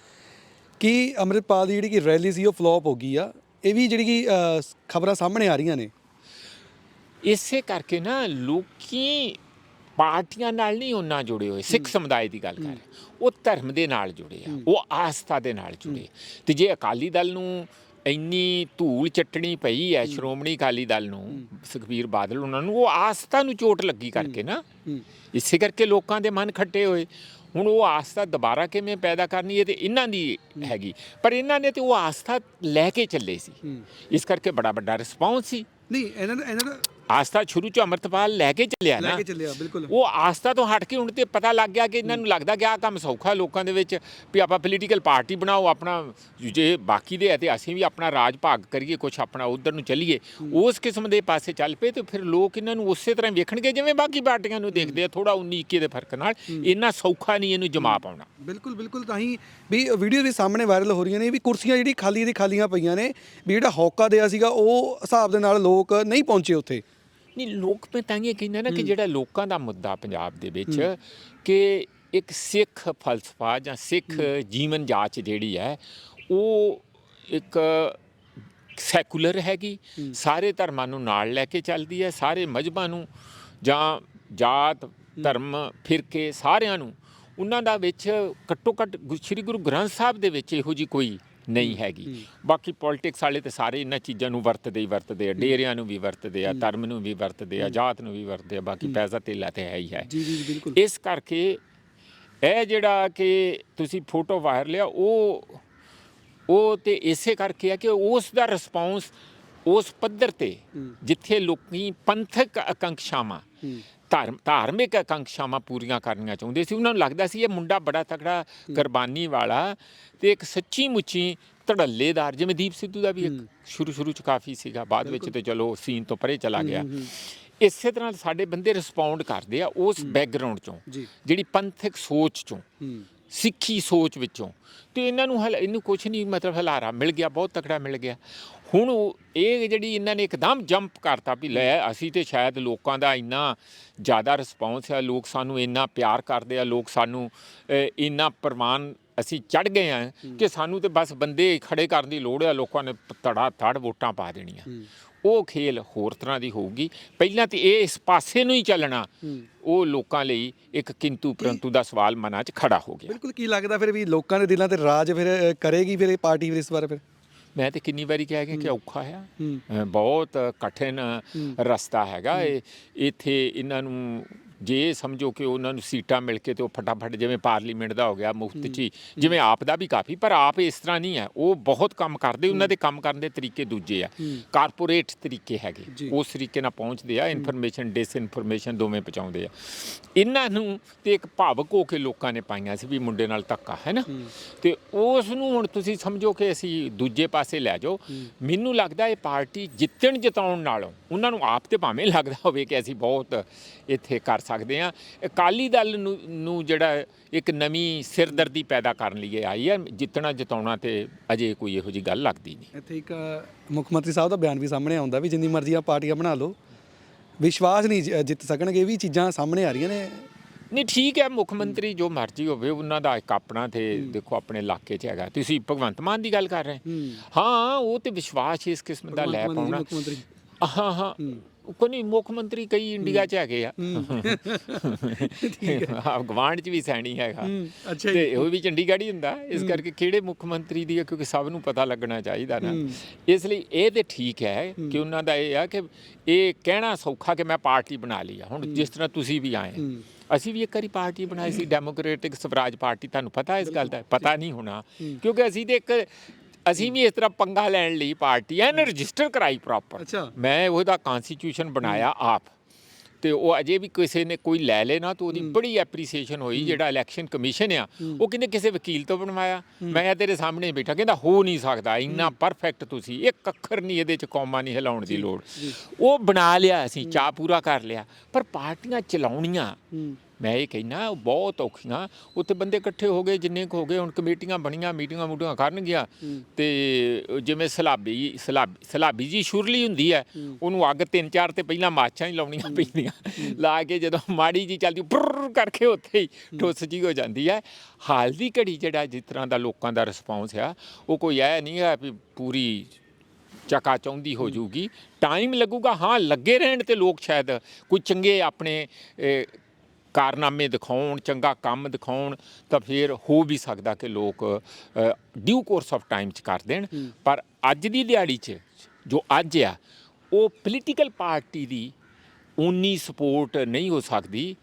ਕਿ ਅੰਮ੍ਰਿਤਪਾਲ ਦੀ ਜਿਹੜੀ ਕਿ ਰੈਲੀ ਸੀ ਉਹ ਫਲॉप ਹੋ ਗਈ ਆ। ਇਹ ਵੀ ਜਿਹੜੀ ਕਿ ਖਬਰਾਂ ਸਾਹਮਣੇ ਆ ਰਹੀਆਂ ਨੇ। ਇਸੇ ਕਰਕੇ ਨਾ ਲੋਕੀ ਪਾਰਟੀਆਂ ਨਾਲ ਨਹੀਂ ਉਹਨਾਂ ਜੁੜੇ ਹੋਏ ਸਿੱਖ ਸਮੁਦਾਇ ਦੀ ਗੱਲ ਕਰ। ਉਹ ਧਰਮ ਦੇ ਨਾਲ ਜੁੜੇ ਆ ਉਹ ਆਸਥਾ ਦੇ ਨਾਲ ਜੁੜੇ। ਤੇ ਜੇ ਅਕਾਲੀ ਦਲ ਨੂੰ ਇੰਨੀ ਧੂਲ ਚੱਟਣੀ ਪਈ ਹੈ। ਸ਼੍ਰੋਮਣੀ ਅਕਾਲੀ ਦਲ ਨੂੰ ਸੁਖਬੀਰ ਬਾਦਲ ਉਹਨਾਂ ਨੂੰ ਉਹ ਆਸਥਾ ਨੂੰ ਚੋਟ ਲੱਗੀ ਕਰਕੇ ਨਾ। ਇਸੇ ਕਰਕੇ ਲੋਕਾਂ ਦੇ ਮਨ ਖੱਟੇ ਹੋਏ। ਹੁਣ ਉਹ ਆਸਥਾ ਦੁਬਾਰਾ ਕਿਵੇਂ ਪੈਦਾ ਕਰਨੀ ਹੈ ਤੇ ਇਹਨਾਂ ਦੀ ਹੈਗੀ। ਪਰ ਇਹਨਾਂ ਨੇ ਤੇ ਉਹ ਆਸਥਾ ਲੈ ਕੇ ਚੱਲੇ ਸੀ। ਇਸ ਕਰਕੇ ਬੜਾ ਵੱਡਾ ਰਿਸਪੌਂਸ ਸੀ। ਨਹੀਂ ਇਹਨਾਂ ਦਾ ਇਹਨਾਂ ਦਾ ਆਸਥਾ ਸ਼ੁਰੂ ਚ ਅਮਰਤਪਾਲ ਲੈ ਕੇ ਚੱਲਿਆ ਲੈ ਨਾ। ਕੇ ਚੱਲਿਆ ਬਿਲਕੁਲ। ਉਹ ਆਸਥਾ ਤੋਂ ਹਟ ਕੇ ਹੁਣ ਤੇ ਪਤਾ ਲੱਗ ਗਿਆ ਕਿ ਇਹਨਾਂ ਨੂੰ ਲੱਗਦਾ ਕਿ ਆਹ ਕੰਮ ਸੌਖਾ ਲੋਕਾਂ ਦੇ ਵਿੱਚ ਵੀ ਆਪਾਂ ਪੋਲੀਟੀਕਲ ਪਾਰਟੀ ਬਣਾਓ ਆਪਣਾ ਜੇ ਬਾਕੀ ਦੇ ਹੈ ਤੇ ਅਸੀਂ ਵੀ ਆਪਣਾ ਰਾਜ ਭਾਗ ਕਰੀਏ ਕੁਝ ਆਪਣਾ ਉਧਰ ਨੂੰ ਚੱਲੀਏ। ਉਸ ਕਿਸਮ ਦੇ ਪਾਸੇ ਚੱਲ ਪਏ ਤੇ ਫਿਰ ਲੋਕ ਇਹਨਾਂ ਨੂੰ ਉਸੇ ਤਰ੍ਹਾਂ ਵੇਖਣਗੇ ਜਿਵੇਂ ਬਾਕੀ ਪਾਰਟੀਆਂ ਨੂੰ ਦੇਖਦੇ ਆ ਥੋੜਾ 19 21 ਦੇ ਫ਼ਰਕ ਨਾਲ। ਇੰਨਾ ਸੌਖਾ ਨਹੀਂ ਇਹਨੂੰ ਜਮਾ ਪਾਉਣਾ। ਬਿਲਕੁਲ ਬਿਲਕੁਲ। ਤਾਂ ਹੀ ਵੀ ਵੀਡੀਓ ਵੀ ਸਾਹਮਣੇ ਵਾਇਰਲ ਹੋ ਰਹੀਆਂ ਨੇ ਵੀ ਕੁਰਸੀਆਂ ਜਿਹੜੀ ਖਾਲੀ ਦੀ ਖਾਲੀਆਂ ਪਈਆਂ ਨੇ ਵੀ ਜਿਹੜਾ ਹੌਕਾ ਦਿਆ ਸੀਗਾ ਉਹ ਹਿਸਾਬ ਦੇ ਨਾਲ ਲੋਕ ਨਹੀਂ ਪਹੁੰਚੇ ਉੱਥੇ। ਨਹੀਂ ਲੋਕ ਮੈਂ ਤਾਂ ਇਹ ਕਹਿੰਦਾ ਨਾ ਕਿ ਜਿਹੜਾ ਲੋਕਾਂ ਦਾ ਮੁੱਦਾ ਪੰਜਾਬ ਦੇ ਵਿੱਚ ਕਿ ਇੱਕ ਸਿੱਖ ਫਲਸਫਾ ਜਾਂ ਸਿੱਖ ਜੀਵਨ ਜਾਚ ਜਿਹੜੀ ਹੈ ਉਹ ਇੱਕ ਸੈਕੂਲਰ ਹੈਗੀ। ਸਾਰੇ ਧਰਮਾਂ ਨੂੰ ਨਾਲ ਲੈ ਕੇ ਚੱਲਦੀ ਹੈ ਸਾਰੇ ਮਜਬਾਂ ਨੂੰ ਜਾਂ ਜਾਤ ਧਰਮ ਫਿਰਕੇ ਸਾਰਿਆਂ ਨੂੰ। ਉਹਨਾਂ ਦਾ ਵਿੱਚ ਘੱਟੋ ਘੱਟ ਸ੍ਰੀ ਗੁਰੂ ਗ੍ਰੰਥ ਸਾਹਿਬ ਦੇ ਵਿੱਚ ਇਹੋ ਜੀ ਕੋਈ ਨਹੀਂ ਹੈਗੀ। ਬਾਕੀ ਪੋਲਿਟਿਕਸ ਵਾਲੇ ਤੇ ਸਾਰੇ ਇਹਨਾਂ ਚੀਜ਼ਾਂ ਨੂੰ ਵਰਤਦੇ ਹੀ ਵਰਤਦੇ ਆ ਡੇਰਿਆਂ ਨੂੰ ਵੀ ਵਰਤਦੇ ਆ ਧਰਮ ਨੂੰ ਵੀ ਵਰਤਦੇ ਆ ਜਾਤ ਨੂੰ ਵੀ ਵਰਤਦੇ ਆ ਬਾਕੀ ਪੈਸਾ ਤੇਲਾ ਤੇ ਹੈ ਹੀ ਹੈ। ਜੀ ਜੀ ਬਿਲਕੁਲ। ਇਸ ਕਰਕੇ ਇਹ ਜਿਹੜਾ ਕਿ ਤੁਸੀਂ ਫੋਟੋ ਵਾਇਰਲ ਲਿਆ ਉਹ ਉਹ ਤੇ ਇਸੇ ਕਰਕੇ ਆ ਕਿ ਉਸ ਦਾ ਰਿਸਪੌਂਸ ਉਸ ਪੱਧਰ ਤੇ ਜਿੱਥੇ ਲੋਕੀ ਪੰਥਕ ਆਕਾਂਖਸ਼ਾਵਾਂ ਧਰਮ ਧਾਰਮਿਕ ਆਕਾਂਖਸ਼ਾਵਾਂ ਪੂਰੀਆਂ ਕਰਨੀਆਂ ਚਾਹੁੰਦੇ ਸੀ। ਉਹਨਾਂ ਨੂੰ ਲੱਗਦਾ ਸੀ ਇਹ ਮੁੰਡਾ ਬੜਾ ਤਕੜਾ ਕੁਰਬਾਨੀ ਵਾਲਾ ਤੇ ਇੱਕ ਸੱਚੀ ਮੁੱਚੀ ਧੜੱਲੇਦਾਰ ਜਿਵੇਂ ਦੀਪ ਸਿੱਧੂ ਦਾ ਵੀ ਇੱਕ ਸ਼ੁਰੂ ਸ਼ੁਰੂ ਚ ਕਾਫੀ ਸੀਗਾ ਬਾਅਦ ਵਿੱਚ ਤੇ ਚਲੋ ਸੀਨ ਤੋਂ ਪਰੇ ਚਲਾ ਗਿਆ। ਇਸੇ ਤਰ੍ਹਾਂ ਸਾਡੇ ਬੰਦੇ ਰਿਸਪੌਂਡ ਕਰਦੇ ਆ ਉਸ ਬੈਕਗ੍ਰਾਉਂਡ ਚੋਂ ਜਿਹੜੀ ਪੰਥਕ ਸੋਚ ਚੋਂ ਸਿੱਖੀ ਸੋਚ ਵਿੱਚੋਂ। ਤੇ ਇਹਨਾਂ ਨੂੰ ਹਲ ਇਹਨੂੰ ਕੁਝ ਨਹੀਂ ਮਤਲਬ ਹਲਾਰਾ ਮਿਲ ਗਿਆ ਬਹੁਤ ਤਕੜਾ ਮਿਲ ਗਿਆ। ਹੁਣ ਉਹ ਇਹ ਜਿਹੜੀ ਇਹਨਾਂ ਨੇ ਇੱਕਦਮ ਜੰਪ ਕਰਤਾ ਵੀ ਲੈ ਅਸੀਂ ਤੇ ਸ਼ਾਇਦ ਲੋਕਾਂ ਦਾ ਇੰਨਾ ਜ਼ਿਆਦਾ ਰਿਸਪੌਂਸ ਹੈ ਲੋਕ ਸਾਨੂੰ ਇੰਨਾ ਪਿਆਰ ਕਰਦੇ ਆ ਲੋਕ ਸਾਨੂੰ ਇੰਨਾ ਪ੍ਰਮਾਨ ਅਸੀਂ ਚੜ ਗਏ ਆ ਕਿ ਸਾਨੂੰ ਤੇ ਬਸ ਬੰਦੇ ਖੜੇ ਕਰਨ ਦੀ ਲੋੜ ਆ ਲੋਕਾਂ ਨੇ ਧੜਾ ਧੜ ਵੋਟਾਂ ਪਾ ਦੇਣੀਆਂ। ਉਹ ਖੇਲ ਹੋਰ ਤਰ੍ਹਾਂ ਦੀ ਹੋਊਗੀ। ਪਹਿਲਾਂ ਤੇ ਇਹ ਇਸ ਪਾਸੇ ਨੂੰ ਹੀ ਚੱਲਣਾ। ਉਹ ਲੋਕਾਂ ਲਈ ਇੱਕ ਕਿੰਤੂ ਪਰੰਤੂ ਦਾ ਸਵਾਲ ਮਨਾਂ 'ਚ ਖੜਾ ਹੋ ਗਿਆ। ਬਿਲਕੁਲ ਕੀ ਲੱਗਦਾ ਫਿਰ ਵੀ ਲੋਕਾਂ ਦੇ ਦਿਲਾਂ ਤੇ ਰਾਜ ਫਿਰ ਕਰੇਗੀ ਫਿਰ ਇਹ ਪਾਰਟੀ ਫਿਰ ਇਸ ਵਾਰ ਫਿਰ? ਮੈਂ ਤੇ ਕਿੰਨੀ ਵਾਰੀ ਕਿਹਾ ਗਿਆ ਕਿ ਔਖਾ ਹੈ। ਬਹੁਤ ਕਠਿਨ ਰਸਤਾ ਹੈਗਾ। ਇਹ ਇੱਥੇ ਇਹਨਾਂ ਨੂੰ ਜੇ ਸਮਝੋ ਕਿ ਉਹਨਾਂ ਨੂੰ ਸੀਟਾਂ ਮਿਲ ਕੇ ਤੇ ਉਹ ਫਟਾਫਟ ਜਿਵੇਂ ਪਾਰਲੀਮੈਂਟ ਦਾ ਹੋ ਗਿਆ ਮੁਫਤ 'ਚ ਹੀ। ਜਿਵੇਂ ਆਪ ਦਾ ਵੀ ਕਾਫੀ ਪਰ ਆਪ ਇਸ ਤਰ੍ਹਾਂ ਨਹੀਂ ਹੈ। ਉਹ ਬਹੁਤ ਕੰਮ ਕਰਦੇ ਉਹਨਾਂ ਦੇ ਕੰਮ ਕਰਨ ਦੇ ਤਰੀਕੇ ਦੂਜੇ ਆ। ਕਾਰਪੋਰੇਟ ਤਰੀਕੇ ਹੈਗੇ। ਉਸ ਤਰੀਕੇ ਨਾਲ ਪਹੁੰਚਦੇ ਆ ਇਨਫੋਰਮੇਸ਼ਨ ਡਿਸਇਨਫੋਰਮੇਸ਼ਨ ਦੋਵੇਂ ਪਹੁੰਚਾਉਂਦੇ ਆ। ਇਹਨਾਂ ਨੂੰ ਤੇ ਇੱਕ ਭਾਵਕ ਹੋ ਕੇ ਲੋਕਾਂ ਨੇ ਪਾਈਆਂ ਸੀ ਵੀ ਮੁੰਡੇ ਨਾਲ ਧੱਕਾ ਹੈ ਨਾ? ਤੇ ਉਸ ਨੂੰ ਹੁਣ ਤੁਸੀਂ ਸਮਝੋ ਕਿ ਅਸੀਂ ਦੂਜੇ ਪਾਸੇ ਲੈ ਜਾਓ। ਮੈਨੂੰ ਲੱਗਦਾ ਇਹ ਪਾਰਟੀ ਜਿੱਤਣ ਜਿਤਾਉਣ ਨਾਲੋਂ ਉਹਨਾਂ ਨੂੰ ਆਪ ਤੇ ਭਾਵੇਂ ਲੱਗਦਾ ਹੋਵੇ ਕਿ ਅਸੀਂ ਬਹੁਤ ਇੱਥੇ ਕਰ ਸਕਦੇ ਆ ਅਕਾਲੀ ਦਲ ਨੂੰ ਜਿਹੜਾ ਇੱਕ ਨਵੀਂ ਸਿਰਦਰਦੀ ਪੈਦਾ ਕਰਨ ਲਈ ਆਈ ਹੈ ਜਿੱਤਣਾ ਜਿਤਾਉਣਾ ਤੇ ਅਜੇ ਕੋਈ ਇਹੋ ਜੀ ਗੱਲ ਲੱਗਦੀ ਨਹੀਂ। ਇੱਥੇ ਇੱਕ ਮੁੱਖ ਮੰਤਰੀ ਸਾਹਿਬ ਦਾ ਬਿਆਨ ਵੀ ਸਾਹਮਣੇ ਆਉਂਦਾ ਵੀ ਜਿੰਨੀ ਮਰਜ਼ੀਆਂ ਪਾਰਟੀਆਂ ਬਣਾ ਲਓ ਵਿਸ਼ਵਾਸ ਨਹੀਂ ਜਿੱਤ ਸਕਣਗੇ ਵੀ ਚੀਜ਼ਾਂ ਸਾਹਮਣੇ ਆ ਰਹੀਆਂ ਨੇ। ਨਹੀਂ ਠੀਕ ਹੈ ਮੁੱਖ ਮੰਤਰੀ ਜੋ ਮਰਜ਼ੀ ਹੋਵੇ ਉਹਨਾਂ ਦਾ ਇੱਕ ਆਪਣਾ ਤੇ ਦੇਖੋ ਆਪਣੇ ਇਲਾਕੇ 'ਚ ਹੈਗਾ। ਤੁਸੀਂ ਭਗਵੰਤ ਮਾਨ ਦੀ ਗੱਲ ਕਰ ਰਹੇ ਹੂੰ। ਹਾਂ। ਉਹ ਤੇ ਵਿਸ਼ਵਾਸ ਇਸ ਕਿਸਮ ਦਾ ਲੈ ਪਾਉਣਾ। ਹਾਂ। ਹਾਂ। ਕੋਈ ਮੁੱਖ ਮੰਤਰੀ ਕਈ ਇੰਡੀਆ 'ਚ ਹੈਗੇ ਆ ਹਾਂ ਗਵਾਂਡ 'ਚ ਵੀ ਸੈਣੀ ਹੈਗਾ ਅੱਛਾ ਤੇ ਉਹ ਵੀ ਚੰਡੀਗੜ੍ਹ ਹੀ ਹੁੰਦਾ ਇਸ ਕਰਕੇ ਕਿਹੜੇ ਮੁੱਖ ਮੰਤਰੀ ਦੀ ਹੈ ਕਿਉਂਕਿ ਸਭ ਨੂੰ ਪਤਾ ਲੱਗਣਾ ਚਾਹੀਦਾ ਨਾ ਇਸ ਲਈ ਇਹ ਤੇ ਠੀਕ ਹੈ ਕਿ ਉਹਨਾਂ ਦਾ ਇਹ ਆ ਕਿ ਇਹ ਕਹਿਣਾ ਸੌਖਾ ਕਿ ਮੈਂ ਪਾਰਟੀ ਬਣਾ ਲਈ ਆ ਹੁਣ ਜਿਸ ਤਰ੍ਹਾਂ ਤੁਸੀਂ ਵੀ ਆਏ। ਅਸੀਂ ਵੀ ਇੱਕ ਵਾਰੀ ਪਾਰਟੀ ਬਣਾਈ ਸੀ ਡੈਮੋਕ੍ਰੈਟਿਕ ਸਵਰਾਜ ਪਾਰਟੀ ਤੁਹਾਨੂੰ ਪਤਾ ਇਸ ਗੱਲ ਦਾ ਪਤਾ ਨਹੀਂ ਹੋਣਾ ਕਿਉਂਕਿ ਅਸੀਂ ਤੇ ਇੱਕ ਅਸੀਂ ਵੀ ਇਸ ਤਰ੍ਹਾਂ ਪੰਗਾ ਲੈਣ ਲਈ ਪਾਰਟੀ ਐਨ ਰਜਿਸਟਰ ਕਰਾਈ ਪ੍ਰੋਪਰ ਅੱਛਾ। ਮੈਂ ਉਹਦਾ ਕਨਸਟੀਟਿਊਸ਼ਨ ਬਣਾਇਆ ਆਪ। ਤੇ ਉਹ ਅਜੇ ਵੀ ਕਿਸੇ ਨੇ ਕੋਈ ਲੈ ਲੇ ਨਾ ਤਾਂ ਉਹਦੀ ਬੜੀ ਐਪਰੀਸੀਏਸ਼ਨ ਹੋਈ ਜਿਹੜਾ ਇਲੈਕਸ਼ਨ ਕਮਿਸ਼ਨ ਆ। ਉਹ ਕਹਿੰਦੇ ਕਿਸੇ ਵਕੀਲ ਤੋਂ ਬਣਵਾਇਆ? ਮੈਂ ਤੇਰੇ ਸਾਹਮਣੇ ਬੈਠਾ ਕਹਿੰਦਾ ਹੋ ਨਹੀਂ ਸਕਦਾ ਇੰਨਾ ਪਰਫੈਕਟ ਤੁਸੀਂ ਇੱਕ ਅੱਖਰ ਨਹੀਂ ਇਹਦੇ ਚ ਕੌਮਾ ਨਹੀਂ ਹਿਲਾਉਣ ਦੀ ਲੋੜ। ਉਹ ਬਣਾ ਲਿਆ ਅਸੀਂ ਚਾਹ ਪੂਰਾ ਕਰ ਲਿਆ। ਪਰ ਪਾਰਟੀਆਂ ਚਲਾਉਣੀਆਂ ਮੈਂ ਇਹ ਕਹਿਣਾ ਉਹ ਬਹੁਤ ਔਖੀਆਂ ਉੱਥੇ ਬੰਦੇ ਇਕੱਠੇ ਹੋ ਗਏ ਜਿੰਨੇ ਕੁ ਹੋ ਗਏ ਹੁਣ ਕਮੇਟੀਆਂ ਬਣੀਆਂ ਮੀਟਿੰਗਾਂ ਮੂਟਿੰਗਾਂ ਕਰਨਗੀਆਂ ਤੇ ਜਿਵੇਂ ਸਲਾਬੀ ਸਲਾਬ ਜੀ ਸ਼ੁਰਲੀ ਹੁੰਦੀ ਹੈ ਉਹਨੂੰ ਅੱਗ ਤਿੰਨ ਚਾਰ ਤੇ ਪਹਿਲਾਂ ਮਾਚਾਂ ਹੀ ਲਾਉਣੀਆਂ ਪੈਂਦੀਆਂ ਲਾ ਕੇ ਜਦੋਂ ਮਾੜੀ ਜੀ ਚੱਲਦੀ ਬੁਰ ਕਰਕੇ ਉੱਥੇ ਹੀ ਠੁੱਸ ਜੀ ਹੋ ਜਾਂਦੀ ਹੈ। ਹਾਲ ਦੀ ਘੜੀ ਜਿਹੜਾ ਜਿਸ ਤਰ੍ਹਾਂ ਦਾ ਲੋਕਾਂ ਦਾ ਰਿਸਪੌਂਸ ਆ ਉਹ ਕੋਈ ਐ ਨਹੀਂ ਹੈ ਵੀ ਪੂਰੀ ਚਕਾ ਚੌਂਦੀ ਹੋ ਜਾਊਗੀ ਟਾਈਮ ਲੱਗੂਗਾ ਹਾਂ ਲੱਗੇ ਰਹਿਣ ਤੇ ਲੋਕ ਸ਼ਾਇਦ ਕੋਈ ਚੰਗੇ ਆਪਣੇ ਕਾਰਨਾਮੇ ਦਿਖਾਉਣ ਚੰਗਾ ਕੰਮ ਦਿਖਾਉਣ ਤਾਂ ਫਿਰ ਹੋ ਵੀ ਸਕਦਾ ਕਿ ਲੋਕ ਡਿਊ ਕੋਰਸ ਆਫ ਟਾਈਮ ਚ ਕਰ ਦੇਣ। ਪਰ ਅੱਜ ਦੀ ਦਿਹਾੜੀ 'ਚ ਜੋ ਅੱਜ ਆ ਉਹ ਪੋਲੀਟੀਕਲ ਪਾਰਟੀ ਦੀ ਉਨੀ ਸਪੋਰਟ ਨਹੀਂ ਹੋ ਸਕਦੀ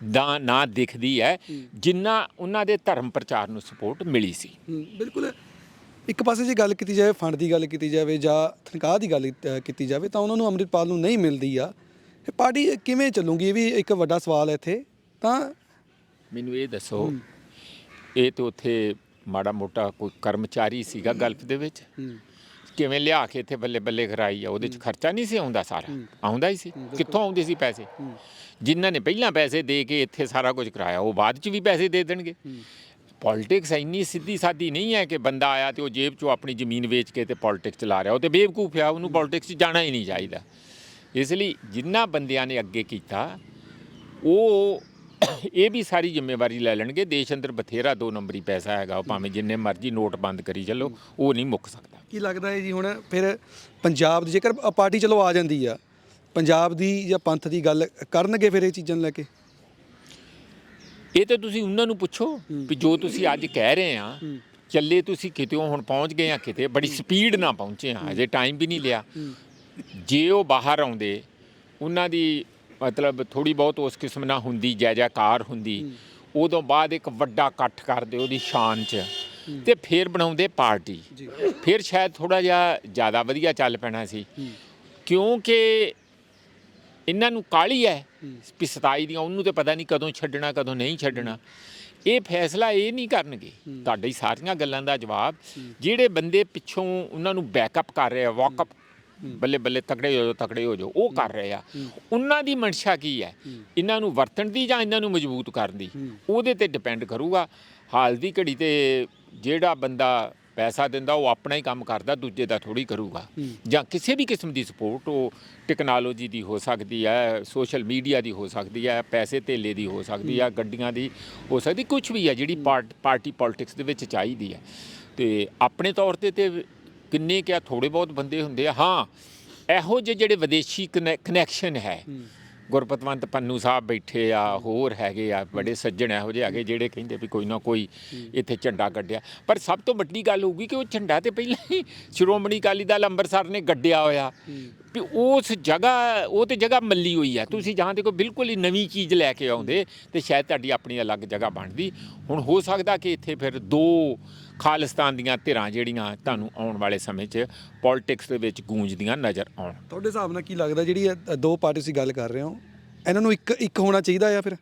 ਦਾ ਨਾ ਦਿਖਦੀ ਹੈ ਜਿੰਨਾ ਉਹਨਾਂ ਦੇ ਧਰਮ ਪ੍ਰਚਾਰ ਨੂੰ ਸਪੋਰਟ ਮਿਲੀ ਸੀ। ਬਿਲਕੁਲ। ਇੱਕ ਪਾਸੇ ਜੇ ਗੱਲ ਕੀਤੀ ਜਾਵੇ ਫੰਡ ਦੀ ਗੱਲ ਕੀਤੀ ਜਾਵੇ ਜਾਂ ਤਨਖਾਹ ਦੀ ਗੱਲ ਕੀਤੀ ਜਾਵੇ ਤਾਂ ਉਹਨਾਂ ਨੂੰ ਅੰਮ੍ਰਿਤਪਾਲ ਨੂੰ ਨਹੀਂ ਮਿਲਦੀ ਆ। ਇਹ ਪਾਰਟੀ ਕਿਵੇਂ ਚੱਲੂਗੀ? ਇਹ ਵੀ ਇੱਕ ਵੱਡਾ ਸਵਾਲ ਹੈ ਇੱਥੇ। ਤਾਂ ਮੈਨੂੰ ਇਹ ਦੱਸੋ ਇਹ ਤੇ ਉੱਥੇ ਮਾੜਾ ਮੋਟਾ ਕੋਈ ਕਰਮਚਾਰੀ ਸੀਗਾ ਗਲਫ ਦੇ ਵਿੱਚ। ਕਿਵੇਂ ਲਿਆ ਕੇ ਇੱਥੇ ਬੱਲੇ ਬੱਲੇ ਕਰਾਈ ਆ ਉਹਦੇ ਚ ਖਰਚਾ ਨਹੀਂ ਸੀ ਆਉਂਦਾ ਸਾਰਾ? ਆਉਂਦਾ ਹੀ ਸੀ। ਕਿੱਥੋਂ ਆਉਂਦੇ ਸੀ ਪੈਸੇ? ਜਿਨ੍ਹਾਂ ਨੇ ਪਹਿਲਾਂ ਪੈਸੇ ਦੇ ਕੇ ਇੱਥੇ ਸਾਰਾ ਕੁਝ ਕਰਾਇਆ ਉਹ ਬਾਅਦ ਚ ਵੀ ਪੈਸੇ ਦੇ ਦੇਣਗੇ। ਪੋਲਿਟਿਕਸ ਇੰਨੀ ਸਿੱਧੀ ਸਾਦੀ ਨਹੀਂ ਹੈ ਕਿ ਬੰਦਾ ਆਇਆ ਤੇ ਉਹ ਜੇਬ ਚੋਂ ਆਪਣੀ ਜ਼ਮੀਨ ਵੇਚ ਕੇ ਤੇ ਪੋਲਿਟਿਕਸ ਚਲਾ ਰਿਹਾ ਉਹ ਤੇ ਬੇਵਕੂਫ ਆ ਉਹਨੂੰ ਪੋਲਿਟਿਕਸ 'ਚ ਜਾਣਾ ਹੀ ਨਹੀਂ ਚਾਹੀਦਾ। ਇਸ ਲਈ ਜਿੰਨਾ ਬੰਦਿਆਂ ਨੇ ਅੱਗੇ ਕੀਤਾ ਉਹ ਇਹ ਵੀ ਸਾਰੀ ਜ਼ਿੰਮੇਵਾਰੀ ਲੈ ਲੈਣਗੇ। ਦੇਸ਼ ਅੰਦਰ ਬਥੇਰਾ ਦੋ ਨੰਬਰੀ ਪੈਸਾ ਹੈਗਾ ਉਹ ਭਾਵੇਂ ਜਿੰਨੇ ਮਰਜ਼ੀ ਨੋਟ ਬੰਦ ਕਰੀ ਚੱਲੋ ਉਹ ਨਹੀਂ ਮੁੱਕ ਸਕਦਾ। ਕੀ ਲੱਗਦਾ ਹੈ ਜੀ ਹੁਣ ਫਿਰ ਪੰਜਾਬ ਦੀ ਜੇਕਰ ਪਾਰਟੀ ਚਲੋ ਆ ਜਾਂਦੀ ਆ ਪੰਜਾਬ ਦੀ ਜਾਂ ਪੰਥ ਦੀ ਗੱਲ ਕਰਨਗੇ ਫਿਰ ਇਹ ਚੀਜ਼ਾਂ ਲੈ ਕੇ? ਇਹ ਤੇ ਤੁਸੀਂ ਉਹਨਾਂ ਨੂੰ ਪੁੱਛੋ ਵੀ ਜੋ ਤੁਸੀਂ ਅੱਜ ਕਹਿ ਰਹੇ ਆ ਚੱਲੇ ਤੁਸੀਂ ਕਿਤੇੋਂ ਹੁਣ ਪਹੁੰਚ ਗਏ ਆ ਕਿਤੇ ਬੜੀ ਸਪੀਡ ਨਾਲ ਪਹੁੰਚੇ ਆ ਅਜੇ ਟਾਈਮ ਵੀ ਨਹੀਂ ਲਿਆ। ਜੇ ਉਹ ਬਾਹਰ ਆਉਂਦੇ ਉਹਨਾਂ ਦੀ ਮਤਲਬ ਥੋੜੀ ਬਹੁਤ ਉਸ ਕਿਸਮ ਨਾਲ ਹੁੰਦੀ ਜੈ ਜੈਕਾਰ ਹੁੰਦੀ ਉਦੋਂ ਬਾਅਦ ਇੱਕ ਵੱਡਾ ਇਕੱਠ ਕਰਦੇ ਉਹਦੀ ਸ਼ਾਨ 'ਚ ਤੇ ਫੇਰ ਬਣਾਉਂਦੇ ਪਾਰਟੀ। ਫਿਰ ਸ਼ਾਇਦ ਥੋੜਾ ਜਿਹਾ ਜ਼ਿਆਦਾ ਵਧੀਆ ਚੱਲ ਪੈਣਾ ਸੀ। ਕਿਉਂਕਿ ਇਹਨਾਂ ਨੂੰ ਕਾਲੀ ਹੈ ਵੀ 27 ਦੀਆਂ ਉਹਨੂੰ ਤੇ ਪਤਾ ਨਹੀਂ ਕਦੋਂ ਛੱਡਣਾ ਕਦੋਂ ਨਹੀਂ ਛੱਡਣਾ। ਇਹ ਫੈਸਲਾ ਇਹ ਨਹੀਂ ਕਰਨਗੇ। ਤੁਹਾਡੀ ਸਾਰੀਆਂ ਗੱਲਾਂ ਦਾ ਜਵਾਬ। ਜਿਹੜੇ ਬੰਦੇ ਪਿੱਛੋਂ ਉਹਨਾਂ ਨੂੰ ਬੈਕਅਪ ਕਰ ਰਹੇ ਆ ਵਾਕਅਪ ਬੱਲੇ ਬੱਲੇ ਤਕੜੇ ਹੋ ਜਾਓ ਤਕੜੇ ਹੋ ਜਾਓ। ਉਹ ਕਰ ਰਹੇ ਆ। ਉਹਨਾਂ ਦੀ ਮਨਸ਼ਾ ਕੀ ਹੈ? ਇਹਨਾਂ ਨੂੰ ਵਰਤਣ ਦੀ ਜਾਂ ਇਹਨਾਂ ਨੂੰ ਮਜ਼ਬੂਤ ਕਰਨ ਦੀ? ਉਹਦੇ ਤੇ ਡਿਪੈਂਡ ਕਰੂਗਾ। ਹਾਲ ਦੀ ਘੜੀ ਤੇ ਜਿਹੜਾ ਬੰਦਾ ਪੈਸਾ ਦਿੰਦਾ ਉਹ ਆਪਣਾ ਹੀ ਕੰਮ ਕਰਦਾ ਦੂਜੇ ਦਾ ਥੋੜੀ ਕਰੂਗਾ। ਜਾਂ ਕਿਸੇ ਵੀ ਕਿਸਮ ਦੀ ਸਪੋਰਟ ਉਹ ਟੈਕਨੋਲੋਜੀ ਦੀ ਹੋ ਸਕਦੀ ਹੈ ਸੋਸ਼ਲ ਮੀਡੀਆ ਦੀ ਹੋ ਸਕਦੀ ਹੈ ਪੈਸੇ ਧੇਲੇ ਦੀ ਹੋ ਸਕਦੀ ਹੈ ਗੱਡੀਆਂ ਦੀ ਹੋ ਸਕਦੀ ਕੁਝ ਵੀ ਹੈ ਜਿਹੜੀ ਪਾਰਟ- ਪਾਰਟੀ ਪੋਲਿਟਿਕਸ ਦੇ ਵਿੱਚ ਚਾਹੀਦੀ ਹੈ। ਤੇ ਆਪਣੇ ਤੌਰ ਤੇ ਤੇ ਕਿੰਨੇ ਕਿਆ ਥੋੜੇ ਬਹੁਤ ਬੰਦੇ ਹੁੰਦੇ ਆ। ਹਾਂ ਇਹੋ ਜਿਹੇ ਜਿਹੜੇ ਵਿਦੇਸ਼ੀ ਕਨੈਕਸ਼ਨ ਹੈ। ਗੁਰਪਤਵੰਤ ਪੰਨੂ ਸਾਹਿਬ ਬੈਠੇ ਆ ਹੋਰ ਹੈਗੇ ਆ ਬੜੇ ਸੱਜਣ ਇਹੋ ਜਿਹੇ ਹੈਗੇ ਜਿਹੜੇ ਕਹਿੰਦੇ ਵੀ ਕੋਈ ਨਾ ਕੋਈ ਇੱਥੇ ਝੰਡਾ ਗੱਡਿਆ। ਪਰ ਸਭ ਤੋਂ ਵੱਡੀ ਗੱਲ ਹੋਊਗੀ ਕਿ ਉਹ ਝੰਡਾ ਤੇ ਪਹਿਲਾਂ ਹੀ ਸ਼੍ਰੋਮਣੀ ਅਕਾਲੀ ਦਲ ਅੰਮ੍ਰਿਤਸਰ ਨੇ ਗੱਡਿਆ ਹੋਇਆ। ਵੀ ਉਸ ਜਗ੍ਹਾ ਉਹ ਤੇ ਜਗ੍ਹਾ ਮੱਲੀ ਹੋਈ ਆ। ਤੁਸੀਂ ਜਾਂ ਤੇ ਕੋਈ ਬਿਲਕੁਲ ਹੀ ਨਵੀਂ ਚੀਜ਼ ਲੈ ਕੇ ਆਉਂਦੇ ਤੇ ਸ਼ਾਇਦ ਤੁਹਾਡੀ ਆਪਣੀ ਅਲੱਗ ਜਗ੍ਹਾ ਬਣਦੀ। ਹੁਣ ਹੋ ਸਕਦਾ ਕਿ ਇੱਥੇ ਫਿਰ ਦੋ ਖਾਲਿਸਤਾਨ ਦੀਆਂ ਧਿਰਾਂ ਜਿਹੜੀਆਂ ਤੁਹਾਨੂੰ ਆਉਣ ਵਾਲੇ ਸਮੇਂ 'ਚ ਪੋਲਿਟਿਕਸ ਦੇ ਵਿੱਚ ਗੂੰਜਦੀਆਂ ਨਜ਼ਰ ਆਉਣ। ਤੁਹਾਡੇ ਹਿਸਾਬ ਨਾਲ ਕੀ ਲੱਗਦਾ ਜਿਹੜੀ ਇਹ ਦੋ ਪਾਰਟੀ ਤੁਸੀਂ ਗੱਲ ਕਰ ਰਹੇ ਹੋ ਇਹਨਾਂ ਨੂੰ ਇੱਕ ਇੱਕ ਹੋਣਾ ਚਾਹੀਦਾ ਆ ਫਿਰ?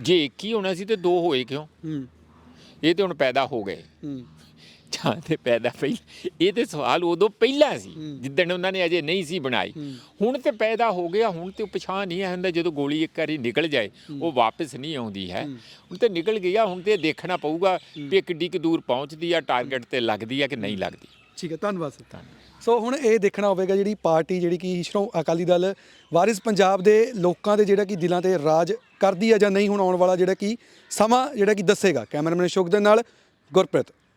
ਜੇ ਇੱਕ ਹੀ ਹੋਣਾ ਸੀ ਤੇ ਦੋ ਹੋਏ ਕਿਉਂ? ਹੂੰ। ਇਹ ਤੇ ਹੁਣ ਪੈਦਾ ਹੋ ਗਏ। ਹੂੰ। ਥਾਂ ਤੇ ਪੈਦਾ ਪਈ ਇਹ ਤੇ ਸਵਾਲ ਉਦੋਂ ਪਹਿਲਾਂ ਸੀ ਜਿੱਦਣ ਉਹਨਾਂ ਨੇ ਅਜੇ ਨਹੀਂ ਸੀ ਬਣਾਈ। ਹੁਣ ਤੇ ਪੈਦਾ ਹੋ ਗਿਆ ਹੁਣ ਤੇ ਪਛਾਣ ਨਹੀਂ ਆਉਂਦਾ ਜਦੋਂ ਗੋਲੀ ਇੱਕ ਵਾਰੀ ਨਿਕਲ ਜਾਏ ਉਹ ਵਾਪਸ ਨਹੀਂ ਆਉਂਦੀ ਹੈ। ਹੁਣ ਤੇ ਨਿਕਲ ਗਿਆ ਹੁਣ ਤੇ ਦੇਖਣਾ ਪਊਗਾ ਇਹ ਕਿੱਡੀ ਕੁ ਦੂਰ ਪਹੁੰਚਦੀ ਆ ਟਾਰਗੇਟ ਤੇ ਲੱਗਦੀ ਆ ਕਿ ਨਹੀਂ ਲੱਗਦੀ। ਠੀਕ ਹੈ ਧੰਨਵਾਦ ਸਰ। ਸੋ ਹੁਣ ਇਹ ਦੇਖਣਾ ਹੋਵੇਗਾ ਜਿਹੜੀ ਪਾਰਟੀ ਜਿਹੜੀ ਕਿ ਸ਼੍ਰੋ ਅਕਾਲੀ ਦਲ ਵਾਰਿਸ ਪੰਜਾਬ ਦੇ ਲੋਕਾਂ ਦੇ ਜਿਹੜਾ ਕਿ ਦਿਲਾਂ ਤੇ ਰਾਜ ਕਰਦੀ ਹੈ ਜਾਂ ਨਹੀਂ ਹੁਣ ਆਉਣ ਵਾਲਾ ਜਿਹੜਾ ਕਿ ਸਮਾਂ ਜਿਹੜਾ ਕਿ ਦੱਸੇਗਾ। ਕੈਮਰਾਮੈਨ ਅਸ਼ੋਕ ਦੇ ਨਾਲ ਗੁਰਪ੍ਰੀਤ।